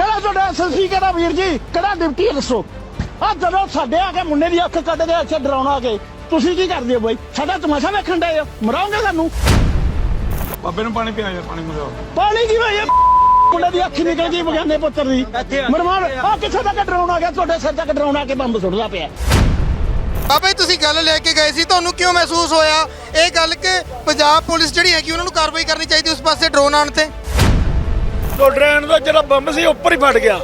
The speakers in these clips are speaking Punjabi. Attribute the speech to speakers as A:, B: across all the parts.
A: ਕਿਹੜਾ ਤੁਹਾਡਾ ਐਸਐਸਪੀ ਕਿਹੜਾ ਵੀਰ ਜੀ? ਕਿਹੜਾ ਡਿਪਟੀ ਹੈ ਦੱਸੋ ਆ ਜਦੋਂ ਸਾਡੇ ਆ ਕੇ ਮੁੰਡੇ ਦੀ ਅੱਖ ਕੱਢ ਕੇ ਇੱਥੇ ਡਰਾਉਣਾ ਆ ਕੇ। ਤੁਸੀਂ ਕੀ ਕਰਦੇ ਹੋ ਬਾਈ? ਸਾਡਾ ਤਮਾਸ਼ਾ ਵੇਖਣ ਦੇ ਹੋ? ਮਰਾਉਂਗੇ ਸਾਨੂੰ?
B: ਬਾਬੇ ਨੂੰ ਪਾਣੀ ਪਿਆ ਯਾਰ ਪਾਣੀ ਮੰਗਾਓ
A: ਪਾਣੀ ਕੀ ਹੋਇਆ? ਮੁੰਡੇ ਦੀ ਅੱਖ ਨਿਕਲ ਗਈ ਬਗਾਨੇ ਪੁੱਤਰ ਦੀ। ਮਰਮਾਨ ਆ ਕਿੱਥੇ ਤੱਕ ਡਰਾਉਣਾ ਆ ਗਿਆ? ਤੁਹਾਡੇ ਸਿਰ ਤੱਕ ਡਰਾਉਣਾ ਆ ਕੇ ਬੰਬ ਸੁੱਟਦਾ ਪਿਆ।
C: ਬਾਬਾ ਜੀ ਤੁਸੀਂ ਗੱਲ ਲੈ ਕੇ ਗਏ ਸੀ ਤੁਹਾਨੂੰ ਕਿਉਂ ਮਹਿਸੂਸ ਹੋਇਆ? ਇਹ ਗੱਲ ਕਿ ਪੰਜਾਬ ਪੁਲਿਸ ਜਿਹੜੀ ਹੈਗੀ ਉਹਨਾਂ ਨੂੰ ਕਾਰਵਾਈ ਕਰਨੀ ਚਾਹੀਦੀ ਉਸ ਪਾਸੇ ਡਰੋਨ ਆਣ ਤੇ।
A: ਉਹ ਡਰੇਨ ਦਾ ਜਿਹੜਾ ਬੰਬ ਸੀ, ਉੱਪਰ ਹੀ ਫਟ ਗਿਆ।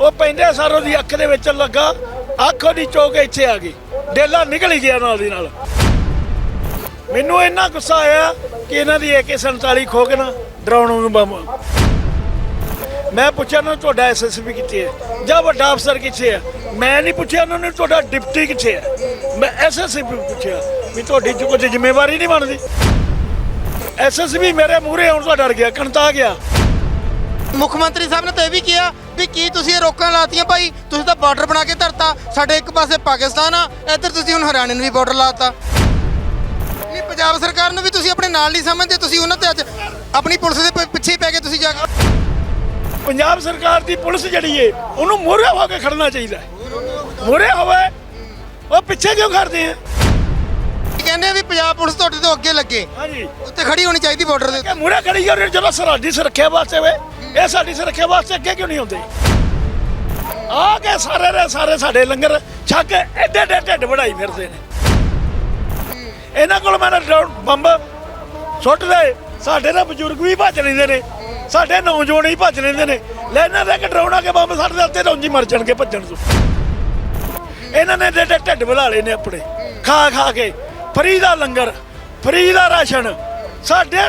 A: ਉਹ ਪੈਂਦੇ ਸਾਰ ਉਹਦੀ ਅੱਖ ਦੇ ਵਿੱਚ ਲੱਗਾ। ਅੱਖ ਉਹਦੀ ਚੋਕ ਇੱਥੇ ਆ ਗਈ। ਡੇਲਾ ਨਿਕਲ ਹੀ ਗਿਆ ਨਾਲ ਦੀ ਨਾਲ। ਮੈਨੂੰ ਇੰਨਾ ਗੁੱਸਾ ਆਇਆ ਕਿ ਇਹਨਾਂ ਦੀ AK47 ਖੋ ਕੇ ਨਾ ਡਰਾਉਣ ਨੂੰ ਬੰਬ ਮੈਂ ਪੁੱਛਿਆ ਉਹਨਾਂ ਨੂੰ ਤੁਹਾਡਾ ਐਸਐਸਪੀ ਕਿੱਥੇ ਹੈ? ਜਾਂ ਵੱਡਾ ਅਫਸਰ ਕਿੱਥੇ ਹੈ? ਮੈਂ ਨਹੀਂ ਪੁੱਛਿਆ ਉਹਨਾਂ ਨੇ ਤੁਹਾਡਾ ਡਿਪਟੀ ਕਿੱਥੇ ਹੈ? ਮੈਂ ਐਸਐਸਪੀ ਪੁੱਛਿਆ ਵੀ ਤੁਹਾਡੀ ਚ ਕੋਈ ਜ਼ਿੰਮੇਵਾਰੀ ਨਹੀਂ ਬਣਦੀ। ਐਸਐਸਪੀ ਮੇਰੇ ਮੂਹਰੇ ਆਉਣ ਤੋਂ ਡਰ ਗਿਆ, ਕਣਤਾ ਗਿਆ।
C: ਮੁੱਖ ਮੰਤਰੀ ਸਾਹਿਬ ਨੇ ਤਾਂ ਇਹ ਵੀ ਕਿਹਾ ਵੀ ਕੀ ਤੁਸੀਂ ਇਹ ਰੋਕਾਂ ਲਾਤੀਆਂ ਭਾਈ? ਤੁਸੀਂ ਤਾਂ ਬਾਰਡਰ ਬਣਾ ਕੇ ਧਰਤਾ। ਸਾਡੇ ਇੱਕ ਪਾਸੇ ਪਾਕਿਸਤਾਨ ਆ ਇੱਧਰ ਤੁਸੀਂ ਹੁਣ ਹਰਿਆਣੇ ਨੂੰ ਵੀ ਬਾਰਡਰ ਲਾਤਾ। ਨਹੀਂ ਪੰਜਾਬ ਸਰਕਾਰ ਨੂੰ ਵੀ ਤੁਸੀਂ ਆਪਣੇ ਨਾਲ ਨਹੀਂ ਸਮਝਦੇ ਤੁਸੀਂ ਉਹਨਾਂ ਤੇ ਅੱਜ ਆਪਣੀ ਪੁਲਿਸ ਦੇ ਪਿੱਛੇ ਹੀ ਪੈ ਕੇ ਤੁਸੀਂ ਜਾ ਕੇ
A: ਪੰਜਾਬ ਸਰਕਾਰ ਦੀ ਪੁਲਿਸ ਜਿਹੜੀ ਏ ਉਹਨੂੰ ਮੋਹਰੇ ਹੋ ਕੇ ਖੜਨਾ ਚਾਹੀਦਾ ਮੋਹਰੇ ਹੋਵੇ ਉਹ ਪਿੱਛੇ ਕਿਉਂ ਖੜਦੇ ਆ?
C: ਕਹਿੰਦੇ ਆ ਵੀ ਪੰਜਾਬ ਪੁਲਿਸ ਤੁਹਾਡੇ ਤੋਂ ਅੱਗੇ ਲੱਗੇ।
A: ਹਾਂਜੀ।
C: ਉੱਤੇ ਖੜੀ ਹੋਣੀ ਚਾਹੀਦੀ ਬਾਰਡਰ ਦੇ
A: ਕਿ ਮੋਹਰੇ ਖੜੀ ਜਦੋਂ ਸਰਹੱਦੀ ਸੁਰੱਖਿਆ ਵਾਸਤੇ ਵੇ ਇਹ ਸਾਡੀ ਸੁਰੱਖਿਆ ਵਾਸਤੇ ਅੱਗੇ ਕਿਉਂ ਨਹੀਂ ਹੁੰਦੇ ਆ ਕੇ ਸਾਰੇ ਦੇ ਸਾਰੇ ਸਾਡੇ ਲੰਗਰ ਛੱਕ ਐਡੇ ਐਡੇ ਢਿੱਡ ਵੜਾਈ ਫਿਰਦੇ ਨੇ। ਇਹਨਾਂ ਕੋਲ ਮੈਂ ਬੰਬ ਸੁੱਟ ਸਾਡੇ ਦਾ ਬਜ਼ੁਰਗ ਵੀ ਭੱਜ ਲੈਂਦੇ ਨੇ। ਸਾਡੇ ਨੌਜਵਾਨ ਹੀ ਭੱਜ ਲੈਂਦੇ ਨੇ। ਲੈ ਇਹਨਾਂ ਦੇ ਡਰਾਉਣਾ ਕੇ ਬੰਬ ਸਾਡੇ ਉੱਤੇ ਤਾਂ ਮਰ ਜਾਣਗੇ ਭੱਜਣ ਤੋਂ। ਇਹਨਾਂ ਨੇ ਏਡੇ ਏਡੇ ਢਿੱਡ ਵਧਾ ਲਏ ਨੇ ਆਪਣੇ। ਖਾ ਖਾ ਕੇ। ਫਰੀ ਦਾ ਲੰਗਰ, ਫਰੀ ਦਾ ਰਾਸ਼ਨ। ਸਾਡੇ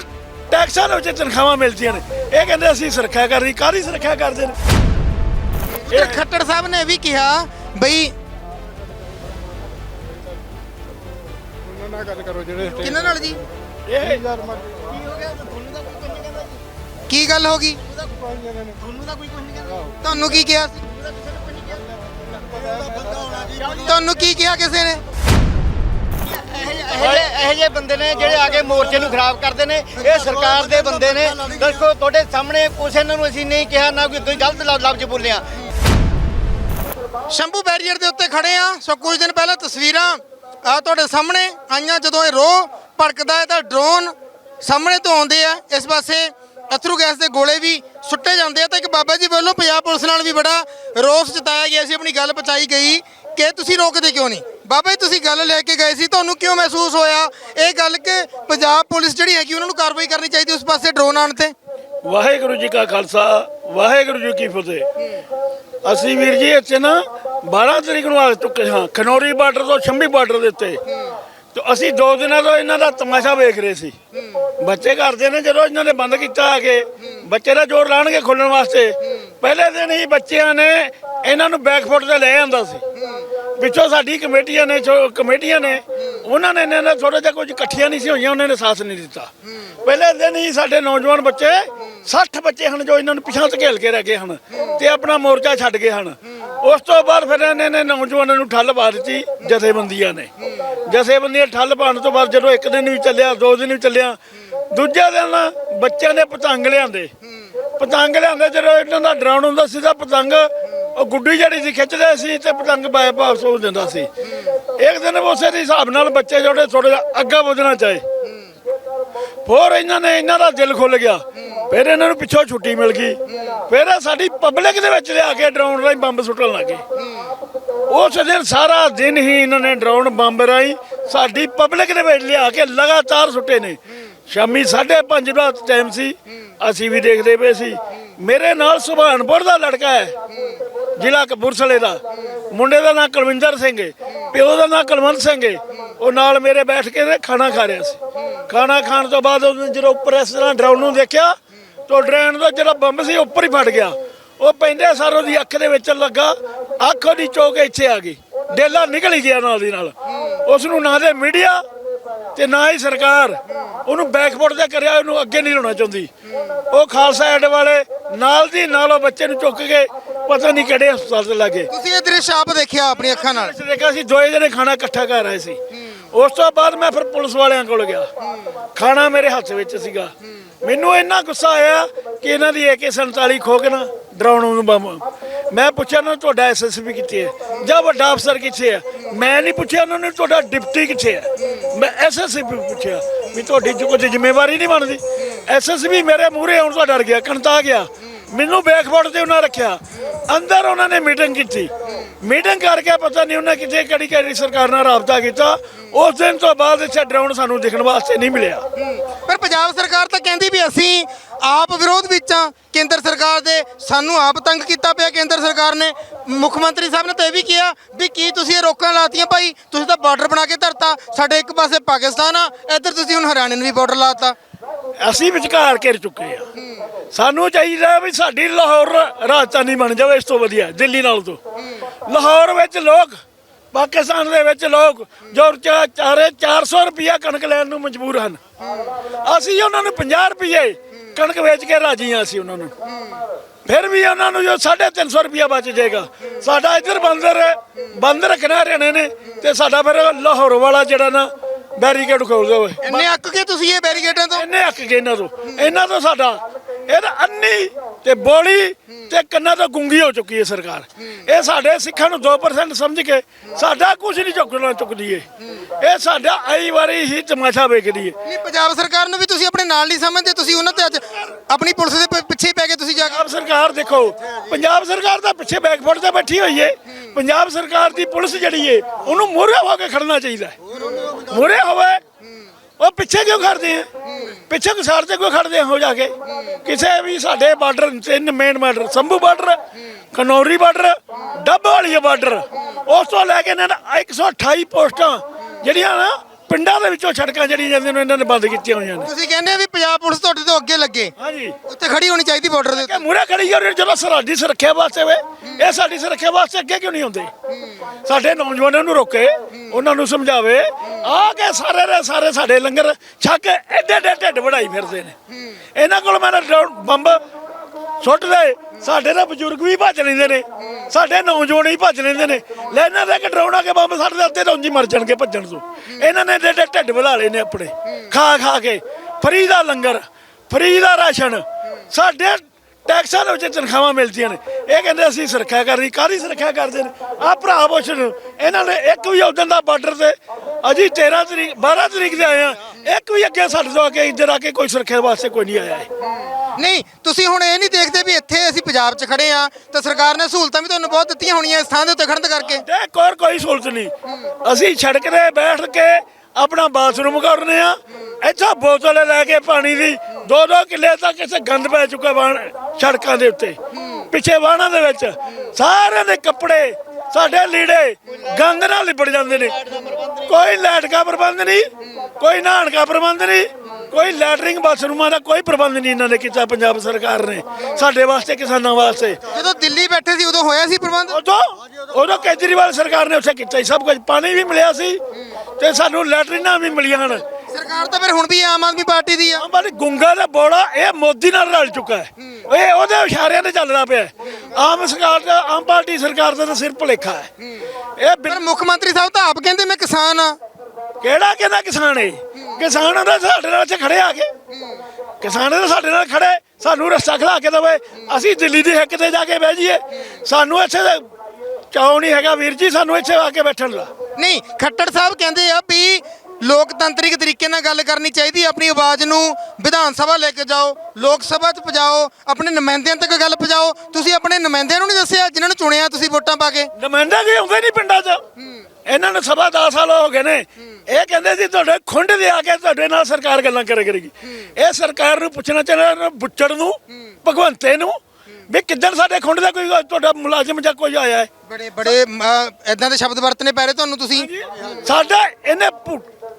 A: ਟੈਕਸਾਂ ਦੇ ਵਿੱਚ ਤਨਖਾਹਾਂ ਮਿਲਦੀਆਂ ਨੇ। ਇਹ ਕਹਿੰਦੇ ਅਸੀਂ ਸੁਰੱਖਿਆ ਕਰਨੀ ਕਾਹਦੀ ਸੁਰੱਖਿਆ ਕਰਦੇ ਨੇ?
C: ਉੱਧਰ ਖੱਟੜ ਸਾਹਿਬ ਨੇ ਵੀ ਕਿਹਾ ਬਈ
B: ਨਾਲ ਗੱਲ ਕਰੋ ਜਿਹੜੇ
C: ਕਿਹਨਾਂ ਨਾਲ ਜੀ?
A: ਇਹ
C: ਕੀ ਗੱਲ ਹੋ ਗਈ? ਤੁਹਾਨੂੰ ਤਾਂ ਕੋਈ ਕੁਝ ਨਹੀਂ ਕਹਿੰਦਾ ਤੁਹਾਨੂੰ ਕੀ ਕਿਹਾ ਸੀ? ਤੁਹਾਨੂੰ ਕੀ ਕਿਹਾ ਕਿਸੇ ਨੇ?
D: ਇਹੋ ਜਿਹੇ ਬੰਦੇ ਨੇ ਜਿਹੜੇ ਆ ਕੇ ਮੋਰਚੇ ਨੂੰ ਖਰਾਬ ਕਰਦੇ ਨੇ। ਇਹ ਸਰਕਾਰ ਦੇ ਬੰਦੇ ਨੇ। ਦੇਖੋ ਤੁਹਾਡੇ ਸਾਹਮਣੇ ਕੁਛ ਇਹਨਾਂ ਨੂੰ ਅਸੀਂ ਨਹੀਂ ਕਿਹਾ, ਨਾ ਕੋਈ ਕੋਈ ਗਲਤ ਲਫ਼ਜ਼ ਬੋਲਿਆ
C: ਸ਼ੰਭੂ ਬੈਰੀਅਰ ਦੇ ਉੱਤੇ ਖੜੇ ਆ। ਸੋ ਕੁਝ ਦਿਨ ਪਹਿਲਾਂ ਤਸਵੀਰਾਂ ਆ ਤੁਹਾਡੇ ਸਾਹਮਣੇ ਆਈਆਂ। ਜਦੋਂ ਇਹ ਰੋ ਭੜਕਦਾ ਹੈ ਤਾਂ ਡਰੋਨ ਸਾਹਮਣੇ ਤੋਂ ਆਉਂਦੇ ਆ। ਇਸ ਪਾਸੇ ਅਥਰੂ ਗੈਸ ਦੇ ਗੋਲੇ ਵੀ ਸੁੱਟੇ ਜਾਂਦੇ ਆ। ਤਾਂ ਇੱਕ ਬਾਬਾ ਜੀ ਵੱਲੋਂ ਪੰਜਾਬ ਪੁਲਿਸ ਨਾਲ ਵੀ ਬੜਾ ਰੋਸ ਜਤਾਇਆ ਗਿਆ ਸੀ। ਆਪਣੀ ਗੱਲ ਪਹੁੰਚਾਈ ਗਈ। ਕਿ ਤੁਸੀਂ ਰੋਕਦੇ ਕਿਉਂ ਨਹੀਂ? ਬਾਬਾ ਜੀ, ਤੁਸੀਂ ਗੱਲ ਲੈ ਕੇ ਗਏ ਸੀ, ਤੁਹਾਨੂੰ ਕਿਉਂ ਮਹਿਸੂਸ ਹੋਇਆ? ਇਹ ਗੱਲ ਕਿ ਪੰਜਾਬ ਪੁਲਿਸ ਜਿਹੜੀ ਹੈਗੀ, ਉਹਨਾਂ ਨੂੰ ਕਾਰਵਾਈ ਕਰਨੀ ਚਾਹੀਦੀ, ਉਸ ਪਾਸੇ ਡਰੋਨ ਆਉਣ ਤੇ?
A: ਵਾਹਿਗੁਰੂ ਜੀ ਕਾ ਖਾਲਸਾ, ਵਾਹਿਗੁਰੂ ਜੀ ਕੀ ਫਤਿਹ। ਅਸੀਂ ਵੀਰ ਜੀ, ਇੱਥੇ ਨਾ 12 ਤਰੀਕ ਨੂੰ ਆ ਚੁੱਕੇ ਹਾਂ, ਖਨੌਰੀ ਬਾਰਡਰ ਤੋਂ ਸ਼ੰਭੀ ਬਾਰਡਰ ਦੇ ਉੱਤੇ। ਤੇ ਅਸੀਂ ਦੋ ਦਿਨਾਂ ਤੋਂ ਇਹਨਾਂ ਦਾ ਤਮਾਸ਼ਾ ਵੇਖ ਰਹੇ ਸੀ। ਬੱਚੇ ਕਰਦੇ ਨੇ, ਜਦੋਂ ਇਹਨਾਂ ਨੇ ਬੰਦ ਕੀਤਾ ਆ ਕੇ, ਬੱਚੇ ਦਾ ਜ਼ੋਰ ਲਾਣਗੇ ਖੋਲਣ ਵਾਸਤੇ। ਪਹਿਲੇ ਦਿਨ ਹੀ ਬੱਚਿਆਂ ਨੇ ਇਹਨਾਂ ਨੂੰ ਬੈਕਫੁੱਟ ਤੇ ਲੈ ਆਂਦਾ ਸੀ। ਪਿੱਛੋਂ ਸਾਡੀ ਕਮੇਟੀਆਂ ਨੇ, ਜੋ ਕਮੇਟੀਆਂ ਨੇ, ਉਹਨਾਂ ਨੇ, ਇਹਨਾਂ ਥੋੜਾ ਜਿਹਾ ਕੁਝ ਇਕੱਠੀਆਂ ਨਹੀਂ ਸੀ ਹੋਈਆਂ, ਉਹਨਾਂ ਨੇ ਸਾਥ ਨਹੀਂ ਦਿੱਤਾ। ਪਹਿਲੇ ਦਿਨ ਹੀ ਸਾਡੇ ਨੌਜਵਾਨ ਬੱਚੇ 60 ਬੱਚੇ ਹਨ ਜੋ ਇਹਨਾਂ ਨੂੰ ਪਿਛਾਂ ਧਕੇਲ ਕੇ ਰਹਿ ਗਏ ਹਨ ਤੇ ਆਪਣਾ ਮੋਰਚਾ ਛੱਡ ਗਏ ਹਨ। ਉਸ ਤੋਂ ਬਾਅਦ ਫਿਰ ਇਹਨਾਂ ਨੇ ਨੌਜਵਾਨਾਂ ਨੂੰ ਠੱਲ ਪਾ ਦਿੱਤੀ ਜਥੇਬੰਦੀਆਂ ਨੇ। ਜਥੇਬੰਦੀਆਂ ਠੱਲ ਪਾਉਣ ਤੋਂ ਬਾਅਦ ਜਦੋਂ ਇੱਕ ਦਿਨ ਵੀ ਚੱਲਿਆ, ਦੋ ਦਿਨ ਵੀ ਚੱਲਿਆ, ਦੂਜੇ ਦਿਨ ਬੱਚਿਆਂ ਨੇ ਪਤੰਗ ਲਿਆਂਦੇ। ਪਤੰਗ ਲਿਆਂਦੇ, ਜਦੋਂ ਇਹਨਾਂ ਦਾ ਡਰਾਉਣ ਹੁੰਦਾ ਸੀ ਤਾਂ ਪਤੰਗ ਉਹ ਗੁੱਡੀ ਜਿਹੜੀ ਸੀ, ਖਿੱਚਦੇ ਸੀ ਤੇ ਪਤੰਗ ਬਾਏ ਵਾਪਸ ਹੋ ਜਾਂਦਾ ਸੀ। ਇੱਕ ਦਿਨ ਉਸੇ ਦੇ ਹਿਸਾਬ ਨਾਲ ਬੱਚੇ ਜਿਹੜੇ ਥੋੜਾ ਅੱਗਾ ਵਧਣਾ ਚਾਹੇ। ਹੋਰ ਇਹਨਾਂ ਨੇ, ਇਹਨਾਂ ਦਾ ਦਿਲ ਖੁੱਲ ਗਿਆ। ਫਿਰ ਇਹਨਾਂ ਨੂੰ ਪਿੱਛੋਂ ਛੁੱਟੀ ਮਿਲ ਗਈ। ਫਿਰ ਇਹ ਸਾਡੀ ਪਬਲਿਕ ਦੇ ਵਿੱਚ ਲਿਆ ਕੇ ਡਰਾਉਣ ਰਾਹੀਂ ਬੰਬ ਸੁੱਟਣ ਲੱਗੇ ਉਸ ਦਿਨ ਸਾਰਾ ਦਿਨ ਹੀ ਇਹਨਾਂ ਨੇ ਡਰਾਉਣ ਬੰਬ ਰਾਹੀਂ ਸਾਡੀ ਪਬਲਿਕ ਦੇ ਵਿੱਚ ਲਿਆ ਕੇ ਲਗਾਤਾਰ ਸੁੱਟੇ ਨੇ। ਸ਼ਾਮੀ 5:30 ਦਾ ਟਾਈਮ ਸੀ। ਅਸੀਂ ਵੀ ਦੇਖਦੇ ਪਏ ਸੀ। ਮੇਰੇ ਨਾਲ ਸੁਭਾਨਪੁਰ ਦਾ ਲੜਕਾ ਹੈ। ਜ਼ਿਲ੍ਹਾ ਕਪੂਰਥਲੇ ਦਾ। ਮੁੰਡੇ ਦਾ ਨਾਂ ਕੁਲਵਿੰਦਰ ਸਿੰਘ ਹੈ ਪਿਓ ਦਾ ਨਾਂ ਕੁਲਵੰਤ ਸਿੰਘ ਹੈ ਉਹ ਨਾਲ ਮੇਰੇ ਬੈਠ ਕੇ ਤੇ ਖਾਣਾ ਖਾ ਰਿਹਾ ਸੀ। ਖਾਣਾ ਖਾਣ ਤੋਂ ਬਾਅਦ ਉਹਨੇ ਜਦੋਂ ਉੱਪਰ ਇਸ ਤਰ੍ਹਾਂ ਡਰਾਉਣ ਨੂੰ ਦੇਖਿਆ, ਤਾਂ ਡਰੇਨ ਦਾ ਜਿਹੜਾ ਬੰਬ ਸੀ ਉੱਪਰ ਹੀ ਫਟ ਗਿਆ। ਉਹ ਪੈਂਦੇ ਸਾਰ ਉਹਦੀ ਅੱਖ ਦੇ ਵਿੱਚ ਲੱਗਾ। ਅੱਖ ਉਹਦੀ ਚੋਕ ਇੱਥੇ ਆ ਗਈ। ਡੇਲਾ ਨਿਕਲ ਹੀ ਗਿਆ ਨਾਲ ਦੀ ਨਾਲ। ਉਸ ਨੂੰ ਨਾ ਦੇ ਮੀਡੀਆ ਤੇ ਨਾ ਹੀ ਸਰਕਾਰ। ਉਹਨੂੰ ਬੈਕਫੁੱਟ ਤੇ ਕਰਿਆ ਉਹਨੂੰ ਅੱਗੇ ਨਹੀਂ ਲਾਉਣਾ ਚਾਹੁੰਦੀ। ਉਹ ਖਾਲਸਾ ਐਡ ਵਾਲੇ ਨਾਲ ਦੀ ਨਾਲ ਉਹ ਬੱਚੇ ਨੂੰ ਚੁੱਕ ਕੇ ਪਤਾ ਨਹੀਂ ਕਿਹੜੇ ਹਸਪਤਾਲ ਤੇ ਲੱਗੇ।
C: ਤੁਸੀਂ ਇਹ ਦ੍ਰਿਸ਼ ਆਪ ਦੇਖਿਆ ਆਪਣੀ ਅੱਖਾਂ ਨਾਲ?
A: ਅਸੀਂ ਦੇਖਿਆ ਸੀ ਦੋਏ ਜਣੇ ਖਾਣਾ ਇਕੱਠਾ ਕਰ ਰਹੇ ਸੀ। ਉਸ ਤੋਂ ਬਾਅਦ ਮੈਂ ਫਿਰ ਪੁਲਿਸ ਵਾਲਿਆਂ ਕੋਲ ਗਿਆ। ਖਾਣਾ ਮੇਰੇ ਹੱਥ ਵਿੱਚ ਸੀਗਾ। ਮੈਨੂੰ ਇੰਨਾ ਗੁੱਸਾ ਆਇਆ ਕਿ ਇਹਨਾਂ ਦੀ AK47 ਖੋ ਕੇ ਨਾ ਡਰਾਉਣ ਨੂੰ ਬੰਬ। ਮੈਂ ਪੁੱਛਿਆ ਉਹਨਾਂ ਨੂੰ ਤੁਹਾਡਾ ਐਸਐਸਪੀ ਕਿੱਥੇ ਹੈ? ਜਾਂ ਵੱਡਾ ਅਫਸਰ ਕਿੱਥੇ ਹੈ? ਮੈਂ ਨਹੀਂ ਪੁੱਛਿਆ ਉਹਨਾਂ ਨੇ ਤੁਹਾਡਾ ਡਿਪਟੀ ਕਿੱਥੇ ਹੈ? ਮੈਂ ਐਸਐਸਪੀ ਪੁੱਛਿਆ ਵੀ ਤੁਹਾਡੀ 'ਚ ਕੁਝ ਜ਼ਿੰਮੇਵਾਰੀ ਨਹੀਂ ਬਣਦੀ। ਐਸਐਸਪੀ ਮੇਰੇ ਮੂਹਰੇ ਆਉਣ ਤੋਂ ਡਰ ਗਿਆ ਕਣਤਾ ਗਿਆ। ਮੈਨੂੰ ਬੈਕਵਰਡ ਤੇ ਉਹਨਾਂ ਰੱਖਿਆ। ਅੰਦਰ ਉਹਨਾਂ ਨੇ ਮੀਟਿੰਗ ਕੀਤੀ। ਮੀਟਿੰਗ ਕਰਕੇ ਪਤਾ ਨਹੀਂ ਉਹਨਾਂ ਕਿਤੇ ਕਿਹੜੀ ਕਿਹੜੀ ਸਰਕਾਰ ਨਾਲ ਰਾਬਤਾ ਕੀਤਾ। ਉਸ ਦਿਨ ਤੋਂ ਬਾਅਦ ਇੱਥੇ ਡਰਾਉਣ ਸਾਨੂੰ ਦਿਖਣ ਵਾਸਤੇ ਨਹੀਂ ਮਿਲਿਆ।
C: ਪਰ ਪੰਜਾਬ ਸਰਕਾਰ ਤਾਂ ਕਹਿੰਦੀ ਵੀ ਅਸੀਂ ਆਪ ਵਿਰੋਧ ਵਿੱਚ ਆ ਕੇਂਦਰ ਸਰਕਾਰ ਦੇ ਸਾਨੂੰ ਆਪ ਤੰਗ ਕੀਤਾ ਪਿਆ ਕੇਂਦਰ ਸਰਕਾਰ ਨੇ। ਮੁੱਖ ਮੰਤਰੀ ਸਾਹਿਬ ਨੇ ਤਾਂ ਇਹ ਵੀ ਕਿਹਾ ਵੀ ਕੀ ਤੁਸੀਂ ਇਹ ਰੋਕਾਂ ਲਾਤੀਆਂ ਭਾਈ? ਤੁਸੀਂ ਤਾਂ ਬਾਰਡਰ ਬਣਾ ਕੇ ਧਰਤਾ। ਸਾਡੇ ਇੱਕ ਪਾਸੇ ਪਾਕਿਸਤਾਨ ਆ ਇੱਧਰ ਤੁਸੀਂ ਹੁਣ ਹਰਿਆਣੇ ਨੂੰ ਵੀ ਬਾਰਡਰ ਲਾਤਾ।
A: ਅਸੀਂ ਵਿਚਕਾਰ ਘਿਰ ਚੁੱਕੇ ਆ। ਸਾਨੂੰ ਚਾਹੀਦਾ ਵੀ ਸਾਡੀ ਲਾਹੌਰ ਰਾਜਧਾਨੀ ਬਣ ਜਾਵੇ ਇਸ ਤੋਂ ਵਧੀਆ ਦਿੱਲੀ ਨਾਲ ਤੋਂ। ਲਾਹੌਰ ਵਿੱਚ ਲੋਕ ਪਾਕਿਸਤਾਨ ਦੇ ਵਿੱਚ ਲੋਕ ਜੋ ਚਾ- ਚਾਰੇ 400 ਰੁਪਿਆ ਕਣਕ ਲੈਣ ਨੂੰ ਮਜਬੂਰ ਹਨ। ਅਸੀਂ ਉਹਨਾਂ ਨੂੰ 50 ਰੁਪਏ ਕਣਕ ਵੇਚ ਕੇ ਰਾਜੀ ਹਾਂ ਅਸੀਂ ਉਹਨਾਂ ਨੂੰ। ਫਿਰ ਵੀ ਉਹਨਾਂ ਨੂੰ ਜੋ 350 ਰੁਪਿਆ ਬਚ ਜਾਏਗਾ। ਸਾਡਾ ਇੱਧਰ ਬੰਦਰ ਬੰਦ ਰੱਖਣਾ ਹਰਿਆਣੇ ਨੇ ਤੇ ਸਾਡਾ ਫਿਰ ਲਾਹੌਰ ਵਾਲਾ ਜਿਹੜਾ ਨਾ ਬੈਰੀਕੇਡ ਖੋਲ ਦੇਵੇ
C: ਇੰਨੇ ਅੱਕ ਕੇ ਤੁਸੀਂ ਇਹ ਬੈਰੀਗੇਟਾਂ ਤੋਂ?
A: ਇਹਨੇ ਹੱਕ ਗਏ ਇਹਨਾਂ ਤੋਂ। ਇਹਨਾਂ ਤੋਂ ਸਾਡਾ ਇਹ ਤਾਂ ਅੰਨੀ ਤੇ ਬੋਲੀ ਤੇ ਕੰਨਾਂ ਤੋਂ ਗੁੰਗੀ ਹੋ ਚੁੱਕੀ ਹੈ ਸਰਕਾਰ। ਇਹ ਸਾਡੇ ਸਿੱਖਾਂ ਨੂੰ 2% ਸਮਝ ਕੇ ਸਾਡਾ ਕੁਝ ਨਹੀਂ ਚੁੱਕਣਾ ਚੁੱਕਦੀ ਏ। ਇਹ ਸਾਡਾ ਆਈ ਵਾਰੀ ਹੀ ਤਮਾਸ਼ਾ ਵੇਖਦੀ ਏ।
C: ਨਹੀਂ ਪੰਜਾਬ ਸਰਕਾਰ ਨੂੰ ਵੀ ਤੁਸੀਂ ਆਪਣੇ ਨਾਲ ਨਹੀਂ ਸਮਝਦੇ ਤੁਸੀਂ ਉਹਨਾਂ ਤੇ ਅੱਜ ਆਪਣੀ ਪੁਲਿਸ ਦੇ ਪ- ਪਿੱਛੇ ਪੈ ਕੇ ਤੁਸੀਂ ਜਾ ਕੇ
A: ਪੰਜਾਬ ਸਰਕਾਰ ਦੇਖੋ ਪੰਜਾਬ ਸਰਕਾਰ ਦਾ ਪਿੱਛੇ ਬੈਕਫੁੱਟ ਤੇ ਬੈਠੀ ਹੋਈ ਏ। ਪੰਜਾਬ ਸਰਕਾਰ ਦੀ ਪੁਲਿਸ ਜਿਹੜੀ ਏ ਉਹਨੂੰ ਮੂਹਰੇ ਹੋ ਕੇ ਖੜਨਾ ਚਾਹੀਦਾ। ਮੂਹਰੇ ਹੋਵੇ ਉਹ ਪਿੱਛੇ ਕਿਉਂ ਖੜਦੇ ਆ? ਪਿੱਛੇ ਕਿਸਾਰ ਤੇ ਕਿਉਂ ਖੜਦੇ ਆ ਹੋ ਜਾ ਕੇ? ਕਿਸੇ ਵੀ ਸਾਡੇ ਬਾਰਡਰ ਤਿੰਨ main border, Shambhu border, Khanauri border, Dabwali border. ਉਸ ਤੋਂ ਲੈ ਕੇ ਇਹਨਾਂ ਨੇ 128 ਪੋਸਟਾਂ ਜਿਹੜੀਆਂ ਨਾ ਪਿੰਡਾਂ ਦੇ ਵਿੱਚੋਂ ਸੜਕਾਂ ਜਿਹੜੀਆਂ ਜਾਂਦੀਆਂ ਨੇ ਇਹਨਾਂ ਨੇ ਬੰਦ ਕੀਤੀਆਂ ਹੋਈਆਂ ਨੇ।
C: ਤੁਸੀਂ ਕਹਿੰਦੇ ਆ ਵੀ ਪੰਜਾਬ ਪੁਲਿਸ ਤੁਹਾਡੇ ਤੋਂ ਅੱਗੇ ਲੱਗੇ।
A: ਹਾਂਜੀ।
C: ਉੱਥੇ ਖੜੀ ਹੋਣੀ ਚਾਹੀਦੀ ਬਾਰਡਰ ਦੇ ਉੱਤੇ।
A: ਕਿ ਮੂਰੇ ਖੜੀ ਯਾਰ ਜਦੋਂ ਸਰਹੱਦੀ ਸੁਰੱਖਿਆ ਵਾਸਤੇ ਵੇ ਇਹ ਸਾਡੀ ਸੁਰੱਖਿਆ ਵਾਸਤੇ ਅੱਗੇ ਕਿਉਂ ਨਹੀਂ ਹੁੰਦੇ ਸਾਡੇ ਨੌਜਵਾਨਾਂ ਨੂੰ ਰੋਕੇ ਉਹਨਾਂ ਨੂੰ ਸਮਝਾਵੇ ਆ ਕੇ ਸਾਰੇ ਦੇ ਸਾਰੇ ਸਾਡੇ ਲੰਗਰ ਛੱਕ ਐਡੇ ਐਡੇ ਢਿੱਡ ਵੜਾਈ ਫਿਰਦੇ ਨੇ। ਇਹਨਾਂ ਕੋਲ ਮੈਂ ਬੰਬ ਸੁੱਟ ਦੇ ਸਾਡੇ ਤਾਂ ਬਜ਼ੁਰਗ ਵੀ ਭੱਜ ਲੈਂਦੇ ਨੇ। ਸਾਡੇ ਨੌਜਵਾਨ ਹੀ ਭੱਜ ਲੈਂਦੇ ਨੇ। ਲੈ ਇਹਨਾਂ ਦੇ ਡਰਾਉਣਾ ਕੇ ਬੰਬ ਸਾਡੇ ਅੱਧੇ ਤਾਂ ਉਂਝ ਮਰ ਜਾਣਗੇ ਭੱਜਣ ਤੋਂ। ਇਹਨਾਂ ਨੇ ਐਡੇ ਢਿੱਡ ਵਧਾ ਲਏ ਨੇ ਆਪਣੇ। ਖਾ ਖਾ ਕੇ। ਫਰੀ ਦਾ ਲੰਗਰ, ਫਰੀ ਦਾ ਰਾਸ਼ਨ। ਸਾਡੇ ਟੈਕਸਾਂ ਦੇ ਵਿੱਚ ਤਨਖਾਹਾਂ ਮਿਲਦੀਆਂ ਨੇ। ਇਹ ਕਹਿੰਦੇ ਅਸੀਂ ਸੁਰੱਖਿਆ ਕਰਨੀ। ਕਾਹਦੀ ਸੁਰੱਖਿਆ ਕਰਦੇ ਨੇ? ਆ ਭਰਾ ਪੁੱਛਣ। ਇਹਨਾਂ ਨੇ ਇੱਕ ਵੀ ਉਦੋਂ ਦਾ ਬਾਰਡਰ ਤੇ ਅਜੀ 13 ਤਰੀਕ 12 ਤਰੀਕ ਦੇ ਆਏ ਆ ਇੱਕ ਵੀ ਅੱਗੇ ਸਾਡੇ ਤੋਂ ਆ ਕੇ ਇੱਧਰ ਆ ਕੇ ਕੋਈ ਸੁਰੱਖਿਆ ਵਾਸਤੇ ਕੋਈ ਨਹੀਂ ਆਇਆ। ਹੈ
C: ਨਹੀਂ, ਤੁਸੀਂ ਹੁਣ ਇਹ ਨਹੀਂ ਦੇਖਦੇ ਵੀ ਇੱਥੇ ਅਸੀਂ ਪੰਜਾਬ 'ਚ ਖੜੇ ਆ ਤਾਂ ਸਰਕਾਰ ਨੇ ਸਹੂਲਤਾਂ ਵੀ ਤੁਹਾਨੂੰ ਬਹੁਤ ਦਿੱਤੀਆਂ ਹੋਣੀਆਂ ਇਸ ਥਾਂ ਦੇ ਉੱਤੇ ਖੜਨ ਕਰਕੇ।
A: ਤੇ ਕੋਈ ਕੋਈ ਸਹੂਲਤ ਨਹੀਂ। ਅਸੀਂ ਸੜਕ ਤੇ ਬੈਠ ਕੇ ਆਪਣਾ ਬਾਥਰੂਮ ਕਰਨੇ ਆ ਇੱਥੋਂ ਬੋਤਲ ਲੈ ਕੇ ਪਾਣੀ ਦੀ ਦੋ ਦੋ ਕਿੱਲੇ ਤੱਕ ਇੱਥੇ ਗੰਦ ਪੈ ਚੁੱਕਾ ਬਾਣ ਸੜਕਾਂ ਦੇ ਉੱਤੇ। ਪਿੱਛੇ ਬਾਣਾ ਦੇ ਵਿੱਚ ਸਾਰਿਆਂ ਦੇ ਕੱਪੜੇ ਸਾਡੇ ਲੀੜੇ ਗੰਦ ਨਾਲ ਲਿਬੜ ਜਾਂਦੇ ਨੇ। ਕੋਈ ਲਾਈਟ ਦਾ ਪ੍ਰਬੰਧ ਨਹੀਂ ਕੋਈ ਨਹਾਣ ਦਾ ਪ੍ਰਬੰਧ ਨਹੀਂ ਕੋਈ ਲੈਟਰਿੰਗ ਬਾਥਰੂਮਾਂ ਦਾ ਕੋਈ ਪ੍ਰਬੰਧ ਨਹੀਂ ਇਹਨਾਂ ਨੇ ਕੀਤਾ ਪੰਜਾਬ ਸਰਕਾਰ ਨੇ। ਸਾਡੇ ਵਾਸਤੇ ਕਿਸਾਨਾਂ ਵਾਸਤੇ।
C: ਜਦੋਂ ਦਿੱਲੀ ਬੈਠੇ ਸੀ ਉਦੋਂ ਹੋਇਆ ਸੀ ਪ੍ਰਬੰਧ?
A: ਉਦੋਂ ਉਦੋਂ ਕੇਜਰੀਵਾਲ ਸਰਕਾਰ ਨੇ ਉੱਥੇ ਕੀਤਾ ਸੀ। ਸਭ ਕੁਝ ਪਾਣੀ ਵੀ ਮਿਲਿਆ ਸੀ ਤੇ ਸਾਨੂੰ ਲੈਟਰੀਨਾਂ ਵੀ ਮਿਲੀਆਂ ਹਨ।
C: ਸਰਕਾਰ ਤਾਂ ਫਿਰ ਹੁਣ ਵੀ ਆਮ ਆਦਮੀ ਪਾਰਟੀ ਦੀ ਆ।
A: ਅੰਬਾਨੀ ਗੁੰਗਾ ਦਾ ਬੋੜਾ ਇਹ ਮੋਦੀ ਨਾਲ ਰਲ ਚੁੱਕਾ ਹੈ। ਇਹ ਉਹਦੇ ਇਸ਼ਾਰਿਆਂ ਤੇ ਚੱਲਦਾ ਪਿਆ ਹੈ। ਆਮ ਸਰਕਾਰ ਦਾ ਆਮ ਪਾਰਟੀ ਸਰਕਾਰ ਦਾ ਤਾਂ ਸਿਰ ਭੁਲੇਖਾ ਹੈ। ਇਹ ਬਿਲ-
C: ਪਰ ਮੁੱਖ ਮੰਤਰੀ ਸਾਹਿਬ ਤਾਂ ਆਪ ਕਹਿੰਦੇ ਮੈਂ ਕਿਸਾਨ ਆ।
A: ਕਿਹੜਾ ਕਹਿੰਦਾ ਕਿਸਾਨ ਏ ਕਿਸਾਨ ਦਾ ਸਾਡੇ ਨਾਲ ਇੱਥੇ ਖੜੇ ਆ ਕੇ। ਕਿਸਾਨ ਤਾਂ ਸਾਡੇ ਨਾਲ ਖੜੇ ਸਾਨੂੰ ਰਸਤਾ ਖਲਾ ਕੇ ਦੇਵੇ। ਅਸੀਂ ਦਿੱਲੀ ਦੀ ਹਿੱਕ ਤੇ ਜਾ ਕੇ ਬਹਿ ਜਾਈਏ। ਸਾਨੂੰ ਇੱਥੇ ਦਾ ਚਾਅ ਨਹੀਂ ਹੈਗਾ ਵੀਰ ਜੀ ਸਾਨੂੰ ਇੱਥੇ ਆ ਕੇ ਬੈਠਣ ਦਾ।
C: ਨਹੀਂ ਖੱਟੜ ਸਾਹਿਬ ਕਹਿੰਦੇ ਆ ਵੀ ਲੋਕਤੰਤਰਿਕ ਤਰੀਕੇ ਨਾਲ ਗੱਲ ਕਰਨੀ ਚਾਹੀਦੀ। ਆਪਣੀ ਆਵਾਜ਼ ਨੂੰ ਵਿਧਾਨ ਸਭਾ ਲੈ ਕੇ ਜਾਓ ਲੋਕ ਸਭਾ 'ਚ ਪਹੁੰਚਾਓ ਆਪਣੇ ਨੁਮਾਇੰਦਿਆਂ ਤੱਕ ਗੱਲ ਪਹੁੰਚਾਓ ਤੁਸੀਂ ਆਪਣੇ ਨੁਮਾਇੰਦਿਆਂ ਨੂੰ ਨਹੀਂ ਦੱਸਿਆ ਜਿਨ੍ਹਾਂ ਨੂੰ ਚੁਣਿਆ ਤੁਸੀਂ ਵੋਟਾਂ ਪਾ ਕੇ?
A: ਨੁਮਾਇੰਦੇ ਵੀ ਆਉਂਦੇ ਨਹੀਂ ਪਿੰਡਾਂ 'ਚ? ਇਹਨਾਂ ਨੂੰ ਸਭਾ 10 ਸਾਲ ਹੋ ਗਏ ਨੇ। ਇਹ ਕਹਿੰਦੇ ਸੀ ਤੁਹਾਡੇ ਖੁੰਡ ਦੇ ਆ ਕੇ ਤੁਹਾਡੇ ਨਾਲ ਸਰਕਾਰ ਗੱਲਾਂ ਕਰੇ ਕਰੇਗੀ। ਇਹ ਸਰਕਾਰ ਨੂੰ ਪੁੱਛਣਾ ਚਾਹੀਦਾ ਬੁੱਚੜ ਨੂੰ ਭਗਵੰਤੇ ਨੂੰ ਵੀ ਕਿੱਦਣ ਸਾਡੇ ਖੁੰਡ ਦਾ ਕੋਈ ਤੁਹਾਡਾ ਮੁਲਾਜ਼ਮ ਜਾਂ ਕੋਈ ਆਇਆ ਹੈ?
C: ਬੜੇ ਬੜੇ ਐਦਾਂ ਦੇ ਸ਼ਬਦ ਵਰਤਨੇ ਪੈ ਰਹੇ ਤੁਹਾਨੂੰ ਤੁਸੀਂ?
A: ਸਾਡਾ ਇਹਨੇ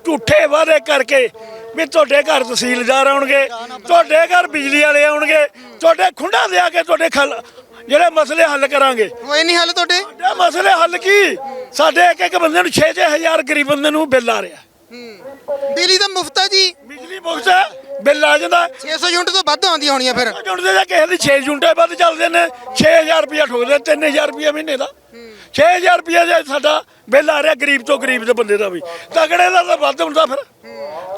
A: ਝੂਠੇ ਵਾਅਦੇ ਕਰਕੇ ਵੀ ਤੁਹਾਡੇ ਘਰ ਤਹਿਸੀਲਦਾਰ ਆਉਣਗੇ ਤੁਹਾਡੇ ਘਰ ਬਿਜਲੀ ਵਾਲੇ ਆਉਣਗੇ ਤੁਹਾਡੇ ਖੁੰਡਾ ਦੇ ਆ ਕੇ ਤੁਹਾਡੇ ਖਲ ਜਿਹੜੇ ਮਸਲੇ ਹੱਲ ਕਰਾਂਗੇ।
C: ਹੋਏ ਨਹੀਂ ਹੱਲ ਤੁਹਾਡੇ?
A: ਇਹ ਮਸਲੇ ਹੱਲ ਕੀ? ਸਾਡੇ ਇੱਕ ਇੱਕ ਬੰਦੇ ਨੂੰ 6-6000 ਗਰੀਬ ਬੰਦੇ ਨੂੰ ਬਿੱਲ ਆ ਰਿਹਾ।
C: ਬਿਜਲੀ ਤਾਂ ਮੁਫਤ ਹੈ ਜੀ।
A: ਬਿਜਲੀ ਮੁਕਤ ਬਿੱਲ ਆ ਜਾਂਦਾ।
C: 600 ਯੂਨਿਟ ਤੋਂ ਵੱਧ ਆਉਂਦੀਆਂ ਹੋਣੀਆਂ ਫਿਰ।
A: ਜੁੜਦੇ ਜਾਂ ਕਿਸੇ ਦੀ 6 ਯੂਨਿਟਾਂ ਵੱਧ ਚੱਲਦੇ ਨੇ 6000 ਰੁਪਇਆ ਠੋਕਦੇ 3000 ਰੁਪਇਆ ਮਹੀਨੇ ਦਾ। 6000 ਰੁਪਏ ਜੇ ਸਾਡਾ ਬਿੱਲ ਆ ਰਿਹਾ ਗਰੀਬ ਤੋਂ ਗਰੀਬ ਦੇ ਬੰਦੇ ਦਾ ਵੀ। ਤਗੜੇ ਦਾ ਤਾਂ ਵੱਧ ਹੁੰਦਾ ਫਿਰ।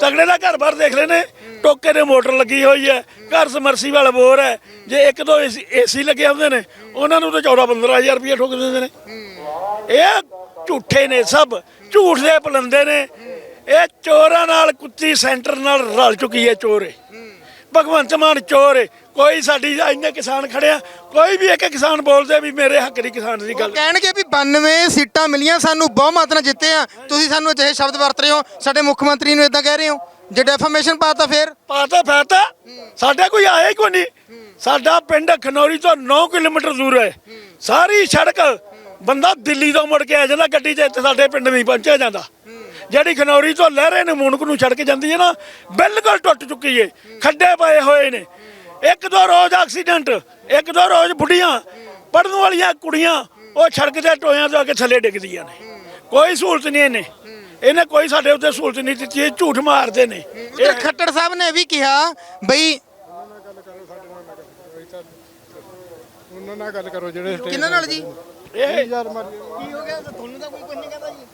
A: ਤਗੜੇ ਦਾ ਘਰ ਬਾਰ ਦੇਖ ਲੈਨੇ ਟੋਕੇ ਦੇ ਮੋਟਰ ਲੱਗੀ ਹੋਈ ਹੈ। ਘਰ ਸਮਰਸੀ ਵਾਲਾ ਬੋਰ ਹੈ। ਜੇ ਇੱਕ ਦੋ ਏਸੀ ਲੱਗੇ ਹੁੰਦੇ ਨੇ, ਉਹਨਾਂ ਨੂੰ ਤਾਂ 14 15000 ਰੁਪਏ ਠੋਕ ਦਿੰਦੇ ਨੇ। ਇਹ ਝੂਠੇ ਨੇ ਸਭ। ਝੂਠ ਦੇ ਪਲੰਦੇ ਨੇ। ਇਹ ਚੋਰਾਂ ਨਾਲ ਕੁੱਤੀ ਸੈਂਟਰ ਨਾਲ ਰਲ ਚੁੱਕੀ ਹੈ ਚੋਰ। ਇਹ ਭਗਵੰਤ ਮਾਨ ਚੋਰ ਹੈ। ਕੋਈ ਸਾਡੀ ਇੰਨੇ ਕਿਸਾਨ ਖੜਿਆ ਕੋਈ ਵੀ ਇੱਕ ਕਿਸਾਨ ਬੋਲਦੇ ਵੀ ਮੇਰੇ ਹੱਕ ਦੀ ਕਿਸਾਨ ਦੀ ਗੱਲ।
C: ਕਹਿਣਗੇ ਵੀ 92 ਸੀਟਾਂ ਮਿਲੀਆਂ ਸਾਨੂੰ ਬਹੁਮਤ ਨਾਲ ਜਿੱਤੇ ਆ। ਤੁਸੀਂ ਸਾਨੂੰ ਅਜਿਹੇ ਸ਼ਬਦ ਵਰਤ ਰਹੇ ਹੋ ਸਾਡੇ ਮੁੱਖ ਮੰਤਰੀ ਨੂੰ ਇਦਾਂ ਕਹਿ ਰਹੇ ਹੋ। ਜੇ ਡੈਫਾਮੇਸ਼ਨ ਪਾਤਾ ਫੇਰ?
A: ਪਾਤਾ ਫਾਤਾ। ਸਾਡੇ ਕੋਈ ਆਇਆ ਹੀ ਕੋਈ ਨਹੀਂ। ਸਾਡਾ ਪਿੰਡ ਖਨੌਰੀ ਤੋਂ 9 ਕਿਲੋਮੀਟਰ ਦੂਰ ਹੈ। ਸਾਰੀ ਸੜਕ ਬੰਦਾ ਦਿੱਲੀ ਤੋਂ ਮੁੜ ਕੇ ਆ ਜਾਂਦਾ ਗੱਡੀ 'ਚ ਇੱਥੇ ਸਾਡੇ ਪਿੰਡ ਨਹੀਂ ਪਹੁੰਚਿਆ ਜਾਂਦਾ। ਜਿਹੜੀ ਖਨੌਰੀ ਤੋਂ ਲਹਿਰੇ ਨੇ ਮੂਨਕ ਨੂੰ ਛੱਡ ਕੇ ਜਾਂਦੀ ਹੈ ਨਾ ਬਿਲਕੁਲ ਟੁੱਟ ਚੁੱਕੀ ਹੈ ਖੱਡੇ ਪਏ ਹੋਏ ਨੇ। ਇੱਕ ਦੋ ਰੋਜ਼ ਐਕਸੀਡੈਂਟ ਇੱਕ ਦੋ ਰੋਜ਼ ਬੁੱਢੀਆਂ ਪੜਨ ਵਾਲੀਆਂ ਕੁੜੀਆਂ ਉਹ ਸੜਕ ਦੇ ਟੋਇਆਂ ਤੋਂ ਆ ਕੇ ਥੱਲੇ ਡਿੱਗਦੀਆਂ ਨੇ। ਕੋਈ ਸਹੂਲਤ ਨਹੀਂ ਇਹਨੇ। ਇਹਨੇ ਕੋਈ ਸਾਡੇ ਉੱਤੇ ਸਹੂਲਤ ਨਹੀਂ ਦਿੱਤੀ ਇਹ ਝੂਠ ਮਾਰਦੇ ਨੇ।
C: ਉਧਰ ਖੱਟੜ ਸਾਹਿਬ ਨੇ ਇਹ ਵੀ ਕਿਹਾ ਬਈ
B: ਉਹਨਾਂ ਨਾਲ ਗੱਲ ਕਰੋ ਜਿਹੜੇ
C: ਕਿਹਨਾਂ ਨਾਲ ਜੀ?
A: ਇਹ
B: ਯਾਰ ਮਰਜ਼ੀ
D: ਕੀ ਹੋ ਗਿਆ? ਤੁਹਾਨੂੰ ਤਾਂ ਕੋਈ ਕੁਝ ਨਹੀਂ ਕਹਿੰਦਾ ਜੀ।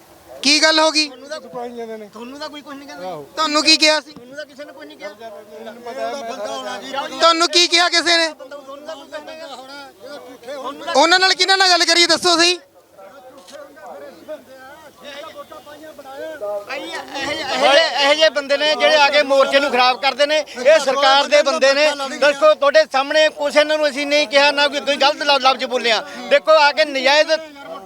C: ਕੀ ਗੱਲ ਹੋ ਗਈ?
B: ਪਾਈ ਜਾਂਦੇ ਨੇ।
D: ਤੁਹਾਨੂੰ ਤਾਂ ਕੋਈ ਕੁਝ ਨਹੀਂ ਕਹਿੰਦਾ।
C: ਤੁਹਾਨੂੰ ਕੀ ਕਿਹਾ ਸੀ?
D: ਤੁਹਾਨੂੰ ਤਾਂ ਕਿਸੇ ਨੇ ਕੁਝ ਨਹੀਂ ਕਿਹਾ।
C: ਤੁਹਾਨੂੰ ਕੀ ਕਿਹਾ ਕਿਸੇ ਨੇ?
D: ਤੁਹਾਨੂੰ ਤਾਂ ਕੋਈ ਕਹਿੰਦਾ। ਹੋਣਾ
C: ਉਹਨਾਂ ਨਾਲ ਕਿਹਨਾਂ ਨਾਲ ਗੱਲ ਕਰੀਏ ਦੱਸੋ ਸਹੀ।
D: ਇਹ ਜਿਹੇ ਬੰਦੇ ਨੇ ਜਿਹੜੇ ਆ ਕੇ ਮੋਰਚੇ ਨੂੰ ਖਰਾਬ ਕਰਦੇ ਨੇ। ਇਹ ਸਰਕਾਰ ਦੇ ਬੰਦੇ ਨੇ। ਦੇਖੋ ਤੁਹਾਡੇ ਸਾਹਮਣੇ ਕੁਛ ਇਹਨਾਂ ਨੂੰ ਅਸੀਂ ਨਹੀਂ ਕਿਹਾ ਨਾ ਕੋਈ ਗਲਤ ਲਫ਼ਜ਼ ਬੋਲਿਆ। ਦੇਖੋ ਆ ਕੇ ਨਜਾਇਜ਼